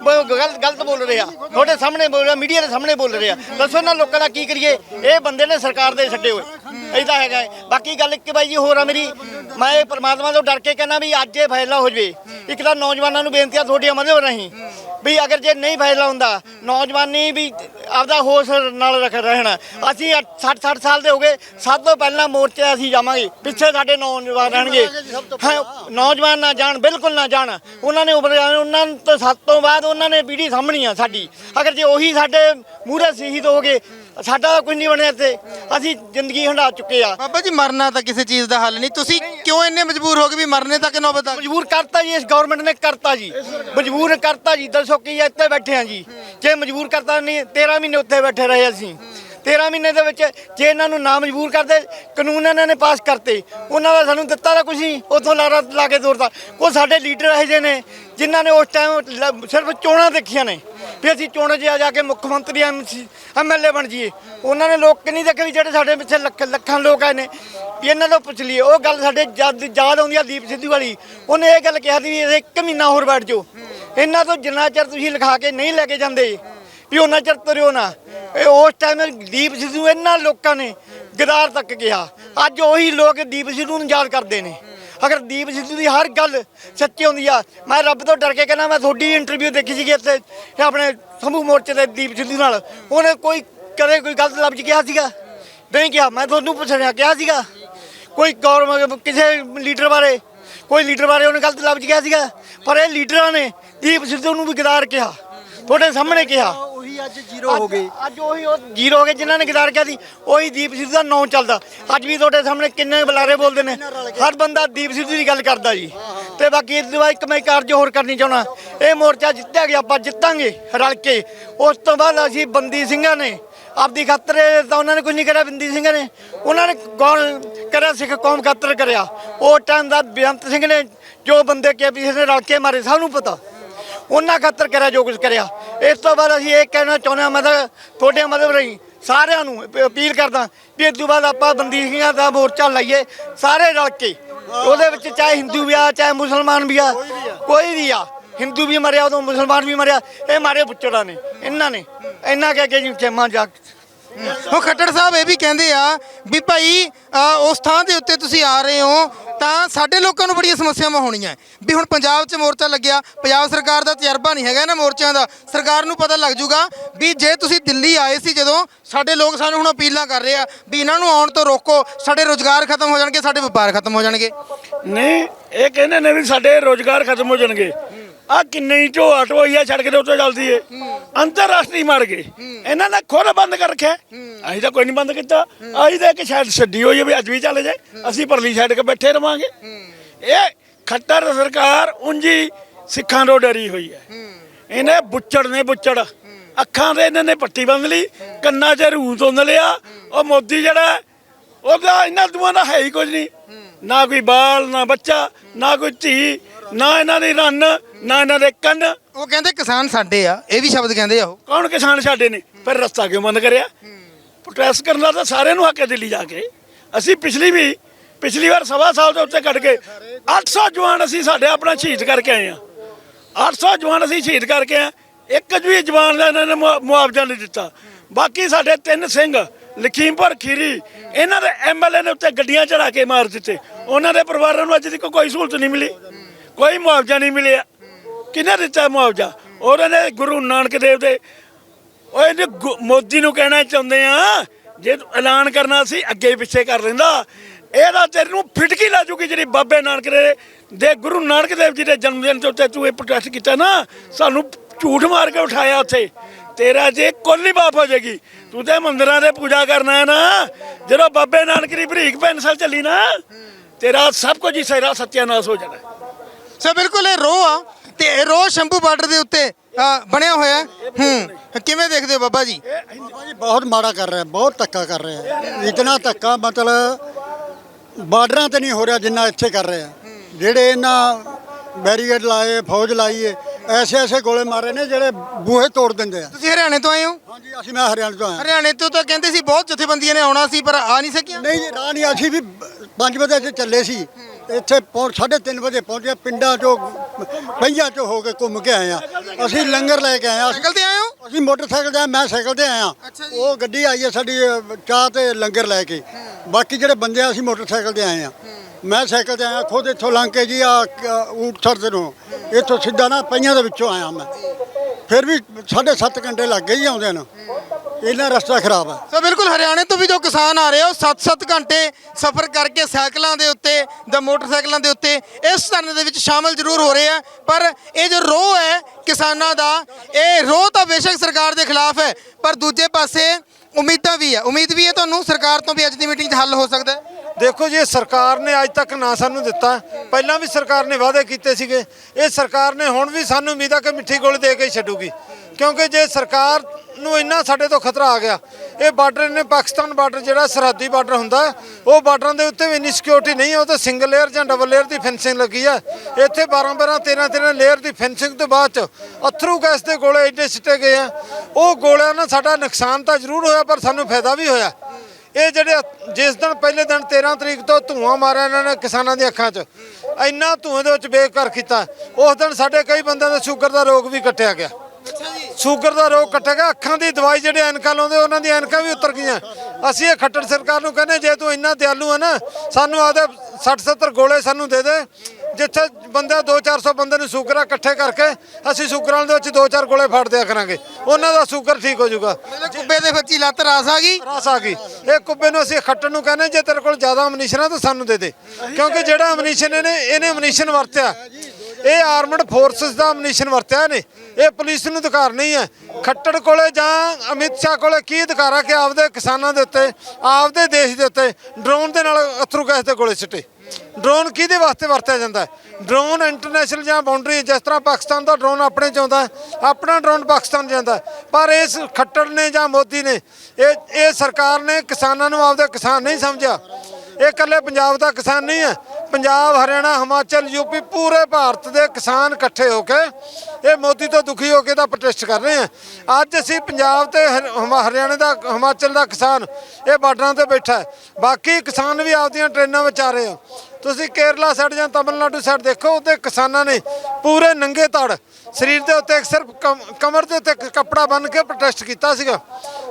D: ਗਲਤ ਗਲਤ ਬੋਲ ਰਹੇ ਆ। ਤੁਹਾਡੇ ਸਾਹਮਣੇ ਬੋਲ ਰਿਹਾ, ਮੀਡੀਆ ਦੇ ਸਾਹਮਣੇ ਬੋਲ ਰਹੇ ਆ। ਦੱਸੋ ਇਹਨਾਂ ਲੋਕਾਂ ਦਾ ਕੀ ਕਰੀਏ। ਇਹ ਬੰਦੇ ਨੇ ਸਰਕਾਰ ਦੇ ਛੱਡੇ ਹੋਏ। ਇਹ ਤਾਂ ਹੈਗਾ ਹੈ। ਬਾਕੀ ਗੱਲ ਇੱਕ ਬਾਈ ਜੀ ਹੋਰ ਆ ਮੇਰੀ। ਮੈਂ ਇਹ ਪ੍ਰਮਾਤਮਾ ਤੋਂ ਡਰ ਕੇ ਕਹਿੰਦਾ ਵੀ ਅੱਜ ਇਹ ਫੈਸਲਾ ਹੋ ਜਵੇ। ਇੱਕ ਤਾਂ ਨੌਜਵਾਨਾਂ ਨੂੰ ਬੇਨਤੀ ਆ ਤੁਹਾਡੀਆਂ ਮਦਦ ਨਹੀਂ ਵੀ ਅਗਰ ਜੇ ਨਹੀਂ ਫੈਸਲਾ ਹੁੰਦਾ ਨੌਜਵਾਨੀ ਵੀ ਆਪਦਾ ਹੋਸ਼ ਨਾਲ ਰੱਖ ਰਹਿਣਾ। ਅਸੀਂ 60 60 ਸਾਲ ਦੇ ਹੋ ਗਏ ਸਭ ਤੋਂ ਪਹਿਲਾਂ ਮੋਰਚੇ ਅਸੀਂ ਜਾਵਾਂਗੇ। ਪਿੱਛੇ ਸਾਡੇ ਨੌਜਵਾਨ ਰਹਿਣਗੇ। ਹਾਂ, ਨੌਜਵਾਨ ਨਾ ਜਾਣ ਬਿਲਕੁਲ ਨਾ ਜਾਣ। ਉਹਨਾਂ ਨੇ ਉਭਰ ਜਾਣਾ ਉਹਨਾਂ ਤੋਂ ਸੱਤ ਤੋਂ ਬਾਅਦ ਉਹਨਾਂ ਨੇ ਪੀੜੀ ਸਾਹਮਣੀ ਆ ਸਾਡੀ। ਅਗਰ ਜੇ ਉਹੀ ਸਾਡੇ ਮੂਹਰੇ ਸ਼ਹੀਦ ਹੋ ਗਏ ਸਾਡਾ ਤਾਂ ਕੁਝ ਨਹੀਂ ਬਣਿਆ ਇੱਥੇ। ਅਸੀਂ ਜ਼ਿੰਦਗੀ ਹੰਡਾ ਚੁੱਕੇ ਆ।
C: ਬਾਬਾ ਜੀ ਮਰਨਾ ਤਾਂ ਕਿਸੇ ਚੀਜ਼ ਦਾ ਹੱਲ ਨਹੀਂ। ਤੁਸੀਂ ਕਿਉਂ ਇੰਨੇ ਮਜਬੂਰ ਹੋ ਗਏ ਵੀ ਮਰਨੇ ਤੱਕ ਨੌਬਤ ਆ ਗਈ?
D: ਮਜਬੂਰ ਕਰਤਾ ਜੀ ਇਸ ਗਵਰਨਮੈਂਟ ਨੇ ਕਰਤਾ ਜੀ। ਮਜਬੂਰ ਕਰਤਾ ਜੀ। ਦੱਸੋ ਕੀ ਆ, ਇੱਥੇ ਬੈਠੇ ਆ ਜੀ। ਜੇ ਮਜਬੂਰ ਕਰਤਾ ਨਹੀਂ 13 ਮਹੀਨੇ ਉੱਥੇ ਬੈਠੇ ਰਹੇ ਅਸੀਂ। 13 ਮਹੀਨੇ ਦੇ ਵਿੱਚ ਜੇ ਇਹਨਾਂ ਨੂੰ ਨਾ ਮਜਬੂਰ ਕਰਦੇ, ਕਾਨੂੰਨ ਇਹਨਾਂ ਨੇ ਪਾਸ ਕਰਤੇ, ਉਹਨਾਂ ਦਾ ਸਾਨੂੰ ਦਿੱਤਾ ਤਾਂ ਕੁਝ ਨਹੀਂ, ਉਥੋਂ ਲਾਰਾ ਲਾ ਕੇ ਤੋਰਤਾ ਉਹ ਸਾਡੇ ਲੀਡਰ ਇਹੋ ਜਿਹੇ ਨੇ, ਜਿਨ੍ਹਾਂ ਨੇ ਉਸ ਟਾਈਮ ਸਿਰਫ ਚੋਣਾਂ ਦੇਖੀਆਂ ਨੇ। ਵੀ ਅਸੀਂ ਚੋਣਾਂ 'ਚ ਆ ਜਾ ਕੇ ਮੁੱਖ ਮੰਤਰੀ ਐਮਐਲਏ ਬਣ ਜਾਈਏ। ਉਹਨਾਂ ਨੇ ਲੋਕ ਨਹੀਂ ਦੇਖੇ ਵੀ ਜਿਹੜੇ ਸਾਡੇ ਪਿੱਛੇ ਲੱਖ, ਲੱਖਾਂ ਲੋਕ ਆਏ ਨੇ। ਵੀ ਇਹਨਾਂ ਤੋਂ ਪੁੱਛ ਲਈਏ, ਉਹ ਗੱਲ ਸਾਡੇ ਜਦ ਯਾਦ ਆਉਂਦੀ ਆ ਦੀਪ ਸਿੱਧੂ ਵਾਲੀ, ਉਹਨੇ ਇਹ ਗੱਲ ਕਿਹਾ ਸੀ ਵੀ ਇਹ ਇੱਕ ਮਹੀਨਾ ਹੋਰ ਬੈਠ ਜਾਓ। ਇਹਨਾਂ ਤੋਂ ਜਿੰਨਾ ਚਿਰ ਤੁਸੀਂ ਲਿਖਾ ਕੇ ਨਹੀਂ ਲੈ ਕੇ ਜਾਂਦੇ ਵੀ ਉਹਨਾਂ ਚਿਰ ਤੁਰਿਓ ਨਾ। ਇਹ ਉਸ ਟਾਈਮ ਦੀਪ ਸਿੱਧੂ ਇਹਨਾਂ ਲੋਕਾਂ ਨੇ ਗਦਾਰ ਤੱਕ ਗਿਆ। ਅੱਜ ਉਹੀ ਲੋਕ ਦੀਪ ਸਿੱਧੂ ਨੂੰ ਯਾਦ ਕਰਦੇ ਨੇ। ਅਗਰ ਦੀਪ ਸਿੱਧੂ ਦੀ ਹਰ ਗੱਲ ਸੱਚੀ ਹੁੰਦੀ ਆ, ਮੈਂ ਰੱਬ ਤੋਂ ਡਰ ਕੇ ਕਹਿੰਦਾ, ਮੈਂ ਤੁਹਾਡੀ ਇੰਟਰਵਿਊ ਦੇਖੀ ਸੀਗੀ ਇੱਥੇ ਆਪਣੇ ਸਮੂਹ ਮੋਰਚੇ ਦੇ ਦੀਪ ਸਿੱਧੂ ਨਾਲ। ਉਹਨੇ ਕੋਈ ਕਦੇ ਕੋਈ ਗਲਤ ਲਫ਼ਜ਼ ਕਿਹਾ ਸੀਗਾ? ਨਹੀਂ ਕਿਹਾ, ਮੈਂ ਤੁਹਾਨੂੰ ਪੁੱਛ ਕਿਹਾ ਸੀਗਾ? ਕੋਈ ਗੌਰਮੈਂਟ ਕਿਸੇ ਲੀਡਰ ਬਾਰੇ, ਕੋਈ ਲੀਡਰ ਬਾਰੇ ਉਹਨੇ ਗਲਤ ਲਫ਼ਜ਼ ਕਿਹਾ ਸੀਗਾ? ਪਰ ਇਹ ਲੀਡਰਾਂ ਨੇ ਦੀਪ ਸਿੱਧੂ ਨੂੰ ਵੀ ਗਦਾਰ ਕਿਹਾ। ਤੁਹਾਡੇ ਸਾਹਮਣੇ ਕਿਹਾ।
E: ਉਹੀ ਅੱਜ ਜ਼ੀਰੋ ਹੋ ਗਏ
D: ਅੱਜ ਉਹੀ ਉਹ ਜ਼ੀਰੋ ਹੋ ਗਏ ਜਿਨ੍ਹਾਂ ਨੇ ਗਦਾਰ ਕਿਹਾ ਸੀ ਉਹੀ ਦੀਪ ਸਿੱਧੂ ਦਾ ਨਾਂ ਚੱਲਦਾ। ਅੱਜ ਵੀ ਤੁਹਾਡੇ ਸਾਹਮਣੇ ਕਿੰਨੇ ਬੁਲਾਰੇ ਬੋਲਦੇ ਨੇ। ਹਰ ਬੰਦਾ ਦੀਪ ਸਿੱਧੂ ਦੀ ਗੱਲ ਕਰਦਾ ਜੀ। ਤੇ ਬਾਕੀ ਇਸ ਤੋਂ ਬਾਅਦ ਇੱਕ ਮੈਂ ਕਾਰਜ ਹੋਰ ਕਰਨੀ ਚਾਹਣਾ ਇਹ ਮੋਰਚਾ ਜਿੱਤਿਆ ਗਿਆ ਆਪਾਂ ਜਿੱਤਾਂਗੇ ਰਲ ਕੇ। ਉਸ ਤੋਂ ਬਾਅਦ ਅਸੀਂ ਬੰਦੀ ਸਿੰਘਾਂ ਨੇ ਆਪਦੀ ਖਾਤਰ ਤਾਂ ਉਹਨਾਂ ਨੇ ਕੁਝ ਨਹੀਂ ਕਰਿਆ ਬੰਦੀ ਸਿੰਘਾਂ ਨੇ। ਉਹਨਾਂ ਨੇ ਕੌਣ ਕਰਿਆ? ਸਿੱਖ ਕੌਮ ਖਾਤਰ ਕਰਿਆ। ਉਹ ਟਾਈਮ ਦਾ ਬੇਅੰਤ ਸਿੰਘ ਨੇ ਜੋ ਬੰਦੇ ਕੇ ਵੀ ਨੇ ਰਲ ਕੇ ਮਾਰੇ ਸਭ ਨੂੰ ਪਤਾ। ਉਹਨਾਂ ਖਾਤਰ ਕਰਿਆ, ਜੋ ਕੁਝ ਕਰਿਆ। ਇਸ ਤੋਂ ਬਾਅਦ ਅਸੀਂ ਇਹ ਕਹਿਣਾ ਚਾਹੁੰਦੇ ਹਾਂ, ਮਤਲਬ ਤੁਹਾਡੇ ਮਦਦ ਰਹੀ, ਸਾਰਿਆਂ ਨੂੰ ਅਪੀਲ ਕਰਦਾ ਵੀ ਇਸ ਤੋਂ ਬਾਅਦ ਆਪਾਂ ਬੰਦੀ ਦਾ ਮੋਰਚਾ ਲਾਈਏ, ਸਾਰੇ ਰਲ ਕੇ। ਉਹਦੇ ਵਿੱਚ ਚਾਹੇ ਹਿੰਦੂ ਵੀ ਆ, ਚਾਹੇ ਮੁਸਲਮਾਨ ਵੀ ਆ, ਕੋਈ ਵੀ ਆ। ਹਿੰਦੂ ਵੀ ਮਰਿਆ, ਉਦੋਂ ਮੁਸਲਮਾਨ ਵੀ ਮਰਿਆ, ਇਹ ਮਾਰੇ ਬੁੱਚੜਾ ਨੇ, ਇਹਨਾਂ ਨੇ। ਇਹਨਾਂ ਕਹਿ ਕੇ ਜੀ ਚੇਮਾ ਜਾ
C: ਉਹ ਖੱਟੜ ਸਾਹਿਬ ਇਹ ਵੀ ਕਹਿੰਦੇ ਆ ਵੀ ਭਾਈ ਉਸ ਥਾਂ ਦੇ ਉੱਤੇ ਤੁਸੀਂ ਆ ਰਹੇ ਹੋ ਤਾਂ ਸਾਡੇ ਲੋਕਾਂ ਨੂੰ ਬੜੀਆਂ ਸਮੱਸਿਆਵਾਂ ਹੋਣੀਆਂ ਵੀ ਹੁਣ ਪੰਜਾਬ 'ਚ ਮੋਰਚਾ ਲੱਗਿਆ, ਪੰਜਾਬ ਸਰਕਾਰ ਦਾ ਤਜਰਬਾ ਨਹੀਂ ਹੈਗਾ ਇਹਨਾਂ ਮੋਰਚਿਆਂ ਦਾ। ਸਰਕਾਰ ਨੂੰ ਪਤਾ ਲੱਗ ਜੂਗਾ ਵੀ ਜੇ ਤੁਸੀਂ ਦਿੱਲੀ ਆਏ ਸੀ ਜਦੋਂ, ਸਾਡੇ ਲੋਕ ਸਾਨੂੰ ਹੁਣ ਅਪੀਲਾਂ ਕਰ ਰਹੇ ਆ ਵੀ ਇਹਨਾਂ ਨੂੰ ਆਉਣ ਤੋਂ ਰੋਕੋ, ਸਾਡੇ ਰੋਜ਼ਗਾਰ ਖਤਮ ਹੋ ਜਾਣਗੇ, ਸਾਡੇ ਵਪਾਰ ਖਤਮ ਹੋ ਜਾਣਗੇ।
A: ਨਹੀਂ, ਇਹ ਕਹਿੰਦੇ ਨੇ ਵੀ ਸਾਡੇ ਰੋਜ਼ਗਾਰ ਖਤਮ ਹੋ ਜਾਣਗੇ। ਆ ਕਿੰਨੇ ਹੀ ਢੋ ਆਟੋ ਆਈਆ ਸੜਕ ਦੇ ਉੱਤੇ ਚੱਲਦੀ ਏ। ਅੰਤਰਰਾਸ਼ਟਰੀ ਮਾਰ ਗਏ। ਇਹਨਾਂ ਨੇ ਖੁਦ ਬੰਦ ਕਰ ਰੱਖਿਆ। ਅਸੀਂ ਤਾਂ ਕੋਈ ਨਹੀਂ ਬੰਦ ਕੀਤਾ। ਅਸੀਂ ਤਾਂ ਇੱਕ ਸ਼ਾਇਦ ਛੱਡੀ ਹੋਈ ਹੈ ਵੀ ਅੱਜ ਵੀ ਚੱਲ ਜਾਏ ਅਸੀਂ ਪਰਲੀ ਸਾਈਡ ਕੇ ਬੈਠੇ ਰਵਾਂਗੇ। ਇਹ ਖੱਟਰ ਸਰਕਾਰ ਉਂਝੀ ਸਿੱਖਾਂ ਤੋਂ ਡਰੀ ਹੋਈ ਹੈ। ਇਹਨੇ ਬੁੱਚੜ ਨੇ ਬੁੱਚੜ। ਅੱਖਾਂ ਦੇ ਇਹਨਾਂ ਨੇ ਪੱਟੀ ਬੰਨ ਲਈ। ਕੰਨਾਂ 'ਚ ਰੂਹ ਤੁੰਨ ਲਿਆ। ਉਹ ਮੋਦੀ ਜਿਹੜਾ ਉਹਦਾ ਇਹਨਾਂ ਦੋਵਾਂ ਦਾ ਹੈ ਹੀ ਕੁਝ ਨਹੀਂ ਨਾ ਕੋਈ ਬਾਲ ਨਾ ਬੱਚਾ ਨਾ ਕੋਈ ਧੀ। ਨਾ ਇਹਨਾਂ ਦੀ ਰੰਨ ਨਾ ਇਹਨਾਂ ਦੇ ਕੰਨ।
C: ਉਹ ਕਹਿੰਦੇ ਕਿਸਾਨ ਸਾਡੇ ਆ ਇਹ ਵੀ ਸ਼ਬਦ ਕਹਿੰਦੇ ਆ ਉਹ।
A: ਕੌਣ ਕਿਸਾਨ ਸਾਡੇ ਨੇ? ਫਿਰ ਰਸਤਾ ਕਿਉਂ ਬੰਦ ਕਰਿਆ? ਪ੍ਰੋਟੈਸਟ ਕਰਨ ਦਾ ਤਾਂ ਸਾਰਿਆਂ ਨੂੰ ਹੱਕ ਹੈ ਦਿੱਲੀ ਜਾ ਕੇ। ਅਸੀਂ ਪਿਛਲੀ ਵੀ ਪਿਛਲੀ ਵਾਰ ਸਵਾ ਸਾਲ ਦੇ ਉੱਤੇ ਕੱਢ ਕੇ 800 ਜਵਾਨ ਅਸੀਂ ਸਾਡੇ ਆਪਣਾ ਸ਼ਹੀਦ ਕਰਕੇ ਆਏ ਆ 800 ਜਵਾਨ ਅਸੀਂ ਸ਼ਹੀਦ ਕਰਕੇ ਆਏ ਇੱਕ ਵੀ ਜਵਾਨ ਦਾ ਇਹਨਾਂ ਨੇ ਮੁਆ- ਮੁਆਵਜ਼ਾ ਨਹੀਂ ਦਿੱਤਾ। ਬਾਕੀ ਸਾਡੇ ਤਿੰਨ ਸਿੰਘ ਲਖੀਮਪੁਰ ਖੀਰੀ ਇਹਨਾਂ ਦੇ ਐਮਐਲਏ ਨੇ ਉੱਤੇ ਗੱਡੀਆਂ ਚੜਾ ਕੇ ਮਾਰ ਦਿੱਤੇ। ਉਹਨਾਂ ਦੇ ਪਰਿਵਾਰਾਂ ਨੂੰ ਅੱਜ ਤੱਕ ਕੋਈ ਸਹੂਲਤ ਨਹੀਂ ਮਿਲੀ। ਕੋਈ ਮੁਆਵਜ਼ਾ ਨਹੀਂ ਮਿਲਿਆ। ਕਿਹਨੇ ਦਿੱਤਾ ਮੁਆਵਜ਼ਾ? ਉਹਨਾਂ ਨੇ ਗੁਰੂ ਨਾਨਕ ਦੇਵ ਦੇ ਓਏ ਇਹਨੇ ਮੋਦੀ ਨੂੰ ਕਹਿਣਾ ਚਾਹੁੰਦੇ ਆ, ਜੇ ਐਲਾਨ ਕਰਨਾ ਸੀ, ਅੱਗੇ ਪਿੱਛੇ ਕਰ ਲੈਂਦਾ। ਇਹਦਾ ਤੇਰੇ ਨੂੰ ਫਿਟਕੀ ਲਾ ਜੂਗੀ ਜਿਹੜੀ ਬਾਬੇ ਨਾਨਕ ਦੇ ਦੇ ਗੁਰੂ ਨਾਨਕ ਦੇਵ ਜੀ ਦੇ ਜਨਮ ਦਿਨ ਤੇ ਉੱਤੇ ਤੂੰ ਇਹ ਪ੍ਰੋਟੈਸਟ ਕੀਤਾ ਨਾ, ਸਾਨੂੰ ਝੂਠ ਮਾਰ ਕੇ ਉਠਾਇਆ ਉੱਥੇ। ਤੇਰਾ ਜੇ ਕੁੱਲ ਬਾਪ ਹੋ ਜਾਏਗੀ। ਤੂੰ ਤੇ ਮੰਦਿਰਾਂ ਦੇ ਪੂਜਾ ਕਰਨਾ ਹੈ ਨਾ। ਜਦੋਂ ਬਾਬੇ ਨਾਨਕ ਦੀ ਬਰੀਕ ਪੈਨਸਲ ਚੱਲੀ ਨਾ, ਤੇਰਾ ਸਭ ਕੁਝ ਹੀ ਸਹਿਰਾ ਸਤਿਆਨਾਸ਼ ਹੋ ਜਾਣਾ।
C: ਸੋ ਬਿਲਕੁਲ ਇਹ ਰੋ ਆ ਤੇ ਇਹ ਰੋ ਸ਼ੰਭੂ ਬਾਰਡਰ ਦੇ ਉੱਤੇ ਅ, ਬਣਿਆ ਹੋਇਆ ਹੈ। ਹੂੰ ਕਿਵੇਂ ਦੇਖਦੇ ਹੋ ਬਾਬਾ ਜੀ?
E: ਬਾਬਾ ਜੀ ਬਹੁਤ ਮਾੜਾ ਕਰ ਰਿਹਾ ਬਹੁਤ ਧੱਕਾ ਕਰ ਰਿਹਾ। ਇਤਨਾ ਧੱਕਾ ਮਤਲਬ ਬਾਰਡਰਾਂ ਤੇ ਨਹੀਂ ਹੋ ਰਿਹਾ ਜਿੰਨਾ ਇੱਥੇ ਕਰ ਰਿਹਾ। ਜਿਹੜੇ ਇਹਨਾਂ ਬੈਰੀਅਰ ਲਾਏ ਫੌਜ ਲਾਈ ਏ ਐਸੇ ਐਸੇ ਗੋਲੇ ਮਾਰੇ ਨੇ ਜਿਹੜੇ ਬੂਹੇ ਤੋੜ ਦਿੰਦੇ ਆ।
C: ਤੁਸੀਂ ਹਰਿਆਣੇ ਤੋਂ ਆਏ ਹੋ?
E: ਹਾਂਜੀ ਅਸੀਂ ਮੈਂ ਹਰਿਆਣਾ ਤੋਂ ਆਇਆ।
C: ਹਰਿਆਣੇ ਤੋਂ ਤਾਂ ਕਹਿੰਦੇ ਸੀ ਬਹੁਤ ਜਥੇਬੰਦੀਆਂ ਨੇ ਆਉਣਾ ਸੀ ਪਰ ਆ ਨਹੀਂ ਸਕੀਆਂ।
E: ਨਹੀਂ ਜੀ ਰਾਹ ਨਹੀਂ ਅਸੀਂ ਵੀ 5 ਵਜੇ ਚੱਲੇ ਸੀ। ਇੱਥੇ ਪਹੁੰਚ 3:30 ਵਜੇ ਪਹੁੰਚੇ ਪਿੰਡਾਂ ਚੋਂ ਪਈਆਂ ਚੋਂ ਹੋ ਕੇ ਘੁੰਮ ਕੇ ਆਏ ਆ। ਅਸੀਂ ਲੰਗਰ ਲੈ ਕੇ ਆਏ ਆ।
C: ਸਾਈਕਲ ਤੇ ਆਏ ਹੋ?
E: ਅਸੀਂ ਮੋਟਰਸਾਈਕਲ ਤੇ ਆਏ, ਮੈਂ ਸਾਈਕਲ ਤੇ ਆਇਆ। ਉਹ ਗੱਡੀ ਆਈ ਹੈ ਸਾਡੀ ਅ, ਚਾਹ ਤੇ ਲੰਗਰ ਲੈ ਕੇ। ਬਾਕੀ ਜਿਹੜੇ ਬੰਦੇ ਆ ਅਸੀਂ ਮੋਟਰਸਾਈਕਲ ਤੇ ਆਏ ਆ। ਮੈਂ ਸਾਈਕਲ ਤੇ ਆਇਆ ਖੁਦ ਇੱਥੋਂ ਲੰਘ ਕੇ ਜੀ ਆ ਊਟ ਸਰਦ ਨੂੰ। ਇੱਥੋਂ ਸਿੱਧਾ ਨਾ ਪਈਆਂ ਦੇ ਵਿੱਚੋਂ ਆਇਆ ਮੈਂ। ਫਿਰ ਵੀ 7.5 ਘੰਟੇ ਲੱਗ ਗਏ ਹੀ ਆਉਂਦੇ ਨੇ। ਇਹਨਾਂ ਰਸਤਾ ਖਰਾਬ ਹੈ
C: ਸੋ ਬਿਲਕੁਲ ਹਰਿਆਣੇ ਤੋਂ ਵੀ ਜੋ ਕਿਸਾਨ ਆ ਰਹੇ ਆ, ਉਹ 7-7 ਘੰਟੇ ਸਫ਼ਰ ਕਰਕੇ ਸਾਈਕਲਾਂ ਦੇ ਉੱਤੇ ਜਾਂ ਮੋਟਰਸਾਈਕਲਾਂ ਦੇ ਉੱਤੇ ਇਸ ਧਰਨੇ ਦੇ ਵਿੱਚ ਸ਼ਾਮਲ ਜ਼ਰੂਰ ਹੋ ਰਹੇ ਆ। ਪਰ ਇਹ ਜੋ ਰੋਹ ਹੈ ਕਿਸਾਨਾਂ ਦਾ, ਇਹ ਰੋਹ ਤਾਂ ਬੇਸ਼ੱਕ ਸਰਕਾਰ ਦੇ ਖਿਲਾਫ ਹੈ, ਪਰ ਦੂਜੇ ਪਾਸੇ ਉਮੀਦਾਂ ਵੀ ਹੈ ਉਮੀਦ ਵੀ ਹੈ ਤੁਹਾਨੂੰ? ਸਰਕਾਰ ਤੋਂ ਵੀ ਅੱਜ ਦੀ ਮੀਟਿੰਗ 'ਚ ਹੱਲ ਹੋ ਸਕਦਾ ਹੈ?
F: ਦੇਖੋ ਜੀ, ਇਹ ਸਰਕਾਰ ਨੇ ਅੱਜ ਤੱਕ ਨਾ ਸਾਨੂੰ ਦਿੱਤਾ। ਪਹਿਲਾਂ ਵੀ ਸਰਕਾਰ ਨੇ ਵਾਅਦੇ ਕੀਤੇ ਸੀਗੇ। ਇਹ ਸਰਕਾਰ ਨੇ ਹੁਣ ਵੀ ਸਾਨੂੰ ਉਮੀਦ ਆ ਕਿ ਮਿੱਠੀ ਗੋਲ ਦੇ ਕੇ ਹੀ ਛੱਡੂਗੀ। ਕਿਉਂਕਿ ਜੇ ਸਰਕਾਰ ਨੂੰ ਇੰਨਾ ਸਾਡੇ ਤੋਂ ਖਤਰਾ ਆ ਗਿਆ। ਇਹ ਬਾਰਡਰ ਨੇ ਪਾਕਿਸਤਾਨ ਬਾਰਡਰ ਜਿਹੜਾ ਸਰਹੱਦੀ ਬਾਰਡਰ ਹੁੰਦਾ, ਉਹ ਬਾਰਡਰਾਂ ਦੇ ਉੱਤੇ ਵੀ ਇੰਨੀ ਸਿਕਿਉਰਿਟੀ ਨਹੀਂ ਉਹ ਤਾਂ ਸਿੰਗਲ ਲੇਅਰ ਜਾਂ ਡਬਲ ਲੇਅਰ ਦੀ ਫੈਂਸਿੰਗ ਲੱਗੀ ਹੈ ਇੱਥੇ 12 12 13 13 ਲੇਅਰ ਦੀ ਫੈਂਸਿੰਗ ਤੋਂ ਬਾਅਦ ਚ ਅਥਰੂ ਗੈਸ ਦੇ ਗੋਲੇ ਐਡੇ ਸਿੱਟੇ ਗਏ ਆ। ਉਹ ਗੋਲਿਆਂ ਨਾਲ ਸਾਡਾ ਨੁਕਸਾਨ ਤਾਂ ਜ਼ਰੂਰ ਹੋਇਆ, ਪਰ ਸਾਨੂੰ ਫਾਇਦਾ ਵੀ ਹੋਇਆ। ਇਹ ਜਿਹੜੇ ਜਿਸ ਦਿਨ, ਪਹਿਲੇ ਦਿਨ 13 ਤਰੀਕ ਤੋਂ ਧੂਆਂ ਮਾਰਿਆ ਇਹਨਾਂ ਨੇ ਕਿਸਾਨਾਂ ਦੀਆਂ ਅੱਖਾਂ 'ਚ, ਇੰਨਾ ਧੂਏ ਦੇ ਵਿੱਚ ਬੇਕਾਰ ਕੀਤਾ। ਉਸ ਦਿਨ ਸਾਡੇ ਕਈ ਬੰਦਿਆਂ ਦਾ ਸ਼ੂਗਰ ਦਾ ਰੋਗ ਵੀ ਕੱਟਿਆ ਗਿਆ। ਸ਼ੂਗਰ ਦਾ ਰੋਗ ਕੱਟਿਆ ਗਿਆ ਅੱਖਾਂ ਦੀ ਦਵਾਈ ਜਿਹੜੇ ਐਨਕਾਂ ਲਾਉਂਦੇ ਉਹਨਾਂ ਦੀਆਂ ਐਨਕਾਂ ਵੀ ਉਤਰ ਗਈਆਂ। ਅਸੀਂ ਇਹ ਖੱਟੜ ਸਰਕਾਰ ਨੂੰ ਕਹਿੰਦੇ ਜੇ ਤੂੰ ਇੰਨਾ ਦਿਆਲੂ ਹੈ ਨਾ ਸਾਨੂੰ ਆਦੇ 60 70 ਗੋਲੇ ਸਾਨੂੰ ਦੇ ਦੇ। ਜਿੱਥੇ ਬੰਦਾ 2-400 ਬੰਦੇ ਨੂੰ ਸ਼ੂਗਰ ਇਕੱਠੇ ਕਰਕੇ ਅਸੀਂ ਸ਼ੂਗਰਾਂ ਦੇ ਵਿੱਚ 2-4 ਗੋਲੇ ਫੜ ਦਿਆ ਕਰਾਂਗੇ। ਉਹਨਾਂ ਦਾ ਸ਼ੂਗਰ ਠੀਕ ਹੋ ਜਾਊਗਾ।
C: ਕੁੱਬੇ ਦੇ ਵਿੱਚ ਹੀ ਲੱਤ ਰਾਸ ਆ ਗਈ?
F: ਰਸ ਆ ਗਈ। ਇਹ ਕੁੱਬੇ ਨੂੰ ਅਸੀਂ ਖੱਟਣ ਨੂੰ ਕਹਿੰਦੇ ਜੇ ਤੇਰੇ ਕੋਲ ਜ਼ਿਆਦਾ ਅਮਨੀਸ਼ਨ ਆ ਤਾਂ ਸਾਨੂੰ ਦੇ ਦੇ। ਕਿਉਂਕਿ ਜਿਹੜਾ ਅਮਨੀਸ਼ਨ ਇਹਨੇ ਇਹਨੇ ਅਮਨੀਸ਼ਨ ਵਰਤਿਆ। ਇਹ ਆਰਮਡ ਫੋਰਸਸ ਦਾ ਅਮਨੀਸ਼ਨ ਵਰਤਿਆ ਇਹਨੇ। ਇਹ ਪੁਲਿਸ ਨੂੰ ਅਧਿਕਾਰ ਨਹੀਂ ਹੈ। ਖੱਟੜ ਕੋਲੇ ਜਾਂ ਅਮਿਤ ਸ਼ਾਹ ਕੋਲੇ ਕੀ ਅਧਿਕਾਰ ਆ ਕਿ ਆਪਦੇ ਕਿਸਾਨਾਂ ਦੇ ਉੱਤੇ, ਆਪਦੇ ਦੇਸ਼ ਦੇ ਉੱਤੇ ਡਰੋਨ ਦੇ ਨਾਲ ਅਥਰੂ ਗੈਸ ਦੇ ਗੋਲੇ ਸਿੱਟੇ? ਡਰੋਨ ਕਿਹਦੇ ਵਾਸਤੇ ਵਰਤਿਆ ਜਾਂਦਾ ਡਰੋਨ ਇੰਟਰਨੈਸ਼ਨਲ ਜਾਂ ਬਾਉਂਡਰੀ ਜਿਸ ਤਰ੍ਹਾਂ ਪਾਕਿਸਤਾਨ ਦਾ ਡਰੋਨ ਆਪਣੇ ਚ ਆਉਂਦਾ ਆਪਣਾ ਡਰੋਨ ਪਾਕਿਸਤਾਨ ਜਾਂਦਾ ਪਰ ਇਸ ਖੱਟੜ ਨੇ ਜਾਂ ਮੋਦੀ ਨੇ, ਇਹ ਇਹ ਸਰਕਾਰ ਨੇ ਕਿਸਾਨਾਂ ਨੂੰ ਆਪਦੇ ਕਿਸਾਨ ਨਹੀਂ ਸਮਝਿਆ। ਇਹ ਇਕੱਲੇ ਪੰਜਾਬ ਦਾ ਕਿਸਾਨ ਨਹੀਂ ਹੈ। ਪੰਜਾਬ, ਹਰਿਆਣਾ, ਹਿਮਾਚਲ ਯੂਪੀ ਪੂਰੇ ਭਾਰਤ ਦੇ ਕਿਸਾਨ ਇਕੱਠੇ ਹੋ ਕੇ ਇਹ ਮੋਦੀ ਤੋਂ ਦੁਖੀ ਹੋ ਕੇ ਦਾ ਪ੍ਰੋਟੈਸਟ ਕਰ ਰਹੇ ਆ ਅੱਜ ਅਸੀਂ ਪੰਜਾਬ ਤੇ ਹਰ- ਹਮਾ- ਹਰਿਆਣੇ ਦਾ, ਹਿਮਾਚਲ ਦਾ ਕਿਸਾਨ ਇਹ ਬਾਰਡਰਾਂ ਤੇ ਬੈਠਾ ਬਾਕੀ ਕਿਸਾਨ ਵੀ ਆਪਦੀਆਂ ਟ੍ਰੇਨਾਂ ਵਿੱਚ ਆ ਰਹੇ ਆ। ਤੁਸੀਂ ਕੇਰਲਾ ਸਾਈਡ ਜਾਂ ਤਮਿਲਨਾਡੂ ਸਾਈਡ ਦੇਖੋ ਉਹਦੇ ਕਿਸਾਨਾਂ ਨੇ ਪੂਰੇ ਨੰਗੇ ਤੜ ਸਰੀਰ ਦੇ ਉੱਤੇ ਅਕਸਰ ਕਮ- ਕਮਰ ਦੇ ਉੱਤੇ ਕੱਪੜਾ ਬੰਨ੍ਹ ਕੇ ਪ੍ਰੋਟੈਸਟ ਕੀਤਾ ਸੀਗਾ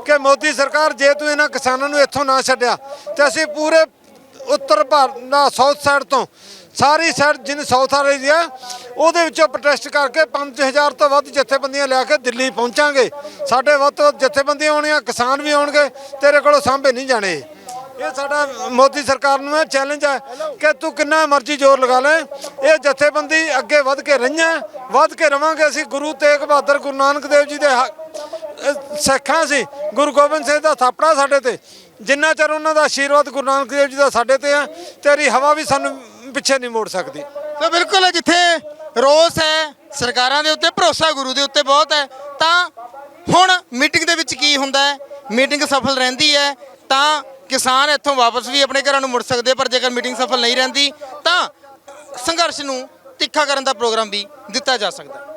F: ਕਿ ਮੋਦੀ ਸਰਕਾਰ, ਜੇ ਤੂੰ ਇਹਨਾਂ ਕਿਸਾਨਾਂ ਨੂੰ ਇੱਥੋਂ ਨਾ ਛੱਡਿਆ ਤੇ ਅਸੀਂ ਪੂਰੇ ਉੱਤਰ ਭਾਰਤ ਦਾ ਸਾਊਥ ਸਾਈਡ ਤੋਂ। ਸਾਰੀ ਸਾਈਡ ਜਿਨ ਸਾਊਥ ਵਾਲੀ ਏਰੀਆ ਉਹਦੇ ਵਿੱਚੋਂ ਪ੍ਰੋਟੈਸਟ ਕਰਕੇ 5000 ਤੋਂ ਵੱਧ ਜਥੇਬੰਦੀਆਂ ਲਿਆ ਕੇ ਦਿੱਲੀ ਪਹੁੰਚਾਂਗੇ। ਸਾਡੇ ਵੱਧ ਤੋਂ ਵੱਧ ਜਥੇਬੰਦੀਆਂ ਆਉਣੀਆਂ, ਕਿਸਾਨ ਵੀ ਆਉਣਗੇ, ਤੇਰੇ ਕੋਲੋਂ ਸਾਂਭੇ ਨਹੀਂ ਜਾਣੇ। ਇਹ ਸਾਡਾ ਮੋਦੀ ਸਰਕਾਰ ਨੂੰ ਇਹ ਚੈਲੰਜ ਹੈ ਕਿ ਤੂੰ ਕਿੰਨਾ ਮਰਜ਼ੀ ਜ਼ੋਰ ਲਗਾ ਲੈ। ਇਹ ਜਥੇਬੰਦੀ ਅੱਗੇ ਵੱਧ ਕੇ ਰਹੀਆਂ, ਵੱਧ ਕੇ ਰਵਾਂਗੇ ਅਸੀਂ। ਗੁਰੂ ਤੇਗ ਬਹਾਦਰ, ਗੁਰੂ ਨਾਨਕ ਦੇਵ ਜੀ ਦੇ ਹੱਕ- ਸਿੱਖਾਂ ਸੀ, ਗੁਰੂ ਗੋਬਿੰਦ ਸਿੰਘ ਦਾ ਥਾਪੜਾ ਸਾਡੇ ਤੇ। ਜਿੰਨਾ ਚਿਰ ਉਹਨਾਂ ਦਾ ਆਸ਼ੀਰਵਾਦ ਗੁਰੂ ਨਾਨਕ ਦੇਵ ਜੀ ਦਾ ਸਾਡੇ ਤੇ ਆ, ਤੇਰੀ ਹਵਾ ਵੀ ਸਾਨੂੰ ਪਿੱਛੇ ਨਹੀਂ ਮੋੜ ਸਕਦੀ।
C: ਤਾਂ ਬਿਲਕੁਲ ਜਿੱਥੇ ਰੋਸ ਹੈ, ਸਰਕਾਰਾਂ ਦੇ ਉੱਤੇ, ਭਰੋਸਾ ਗੁਰੂ ਦੇ ਉੱਤੇ ਬਹੁਤ ਹੈ, ਤਾਂ ਹੁਣ ਮੀਟਿੰਗ ਦੇ ਵਿੱਚ ਕੀ ਹੁੰਦਾ ਹੈ? ਮੀਟਿੰਗ ਸਫਲ ਰਹਿੰਦੀ ਹੈ, ਤਾਂ ਕਿਸਾਨ ਇੱਥੋਂ ਵਾਪਸ ਵੀ ਆਪਣੇ ਘਰਾਂ ਨੂੰ ਮੁੜ ਸਕਦੇ ਪਰ ਜੇਕਰ ਮੀਟਿੰਗ ਸਫਲ ਨਹੀਂ ਰਹਿੰਦੀ, ਤਾਂ ਸੰਘਰਸ਼ ਨੂੰ ਤਿੱਖਾ ਕਰਨ ਦਾ ਪ੍ਰੋਗਰਾਮ ਵੀ ਦਿੱਤਾ ਜਾ ਸਕਦਾ।